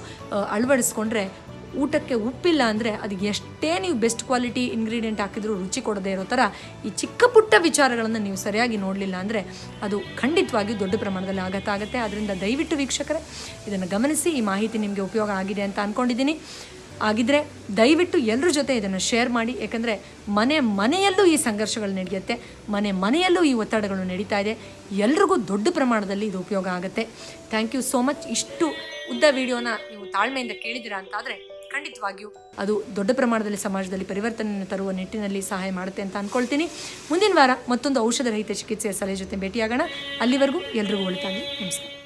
ಅಳವಡಿಸ್ಕೊಂಡ್ರೆ ಊಟಕ್ಕೆ ಉಪ್ಪಿಲ್ಲ ಅಂದರೆ ಅದು ಎಷ್ಟೇ ನೀವು ಬೆಸ್ಟ್ ಕ್ವಾಲಿಟಿ ಇಂಗ್ರೀಡಿಯೆಂಟ್ ಹಾಕಿದರೂ ರುಚಿ ಕೊಡದೇ ಇರೋ ಥರ ಈ ಚಿಕ್ಕ ಪುಟ್ಟ ವಿಚಾರಗಳನ್ನು ನೀವು ಸರಿಯಾಗಿ ನೋಡಲಿಲ್ಲ ಅಂದರೆ ಅದು ಖಂಡಿತವಾಗಿ ದೊಡ್ಡ ಪ್ರಮಾಣದಲ್ಲಿ ಆಘಾತ ಆಗುತ್ತೆ. ಅದರಿಂದ ದಯವಿಟ್ಟು ವೀಕ್ಷಕರೇ, ಇದನ್ನು ಗಮನಿಸಿ, ಈ ಮಾಹಿತಿ ನಿಮಗೆ ಉಪಯೋಗ ಆಗಿದೆ ಅಂತ ಅಂದ್ಕೊಂಡಿದ್ದೀನಿ ಆಗಿದ್ರೆ ದಯವಿಟ್ಟು ಎಲ್ಲರ ಜೊತೆ ಇದನ್ನು ಶೇರ್ ಮಾಡಿ. ಯಾಕಂದರೆ ಮನೆ ಮನೆಯಲ್ಲೂ ಈ ಸಂಘರ್ಷಗಳು ನಡೆಯುತ್ತೆ. ಮನೆ ಮನೆಯಲ್ಲೂ ಈ ಒತ್ತಡಗಳು ನಡೀತಾ ಇದೆ. ಎಲ್ರಿಗೂ ದೊಡ್ಡ ಪ್ರಮಾಣದಲ್ಲಿ ಇದು ಉಪಯೋಗ ಆಗುತ್ತೆ. ಥ್ಯಾಂಕ್ ಯು ಸೋ ಮಚ್ ಇಷ್ಟು ಉದ್ದ ವಿಡಿಯೋನ ನೀವು ತಾಳ್ಮೆಯಿಂದ ಕೇಳಿದ್ದೀರಾ ಅಂತಾದರೆ ಖಂಡಿತವಾಗಿಯೂ ಅದು ದೊಡ್ಡ ಪ್ರಮಾಣದಲ್ಲಿ ಸಮಾಜದಲ್ಲಿ ಪರಿವರ್ತನೆಯನ್ನು ತರುವ ನಿಟ್ಟಿನಲ್ಲಿ ಸಹಾಯ ಮಾಡುತ್ತೆ ಅಂತ ಅಂದ್ಕೊಳ್ತೀನಿ ಮುಂದಿನ ವಾರ ಮತ್ತೊಂದು ಔಷಧರಹಿತ ಚಿಕಿತ್ಸೆಯ ಸಲಹೆ ಜೊತೆ ಭೇಟಿಯಾಗೋಣ. ಅಲ್ಲಿವರೆಗೂ ಎಲ್ರಿಗೂ ಒಳಿತಾಗಲಿ ನಮಸ್ಕಾರ.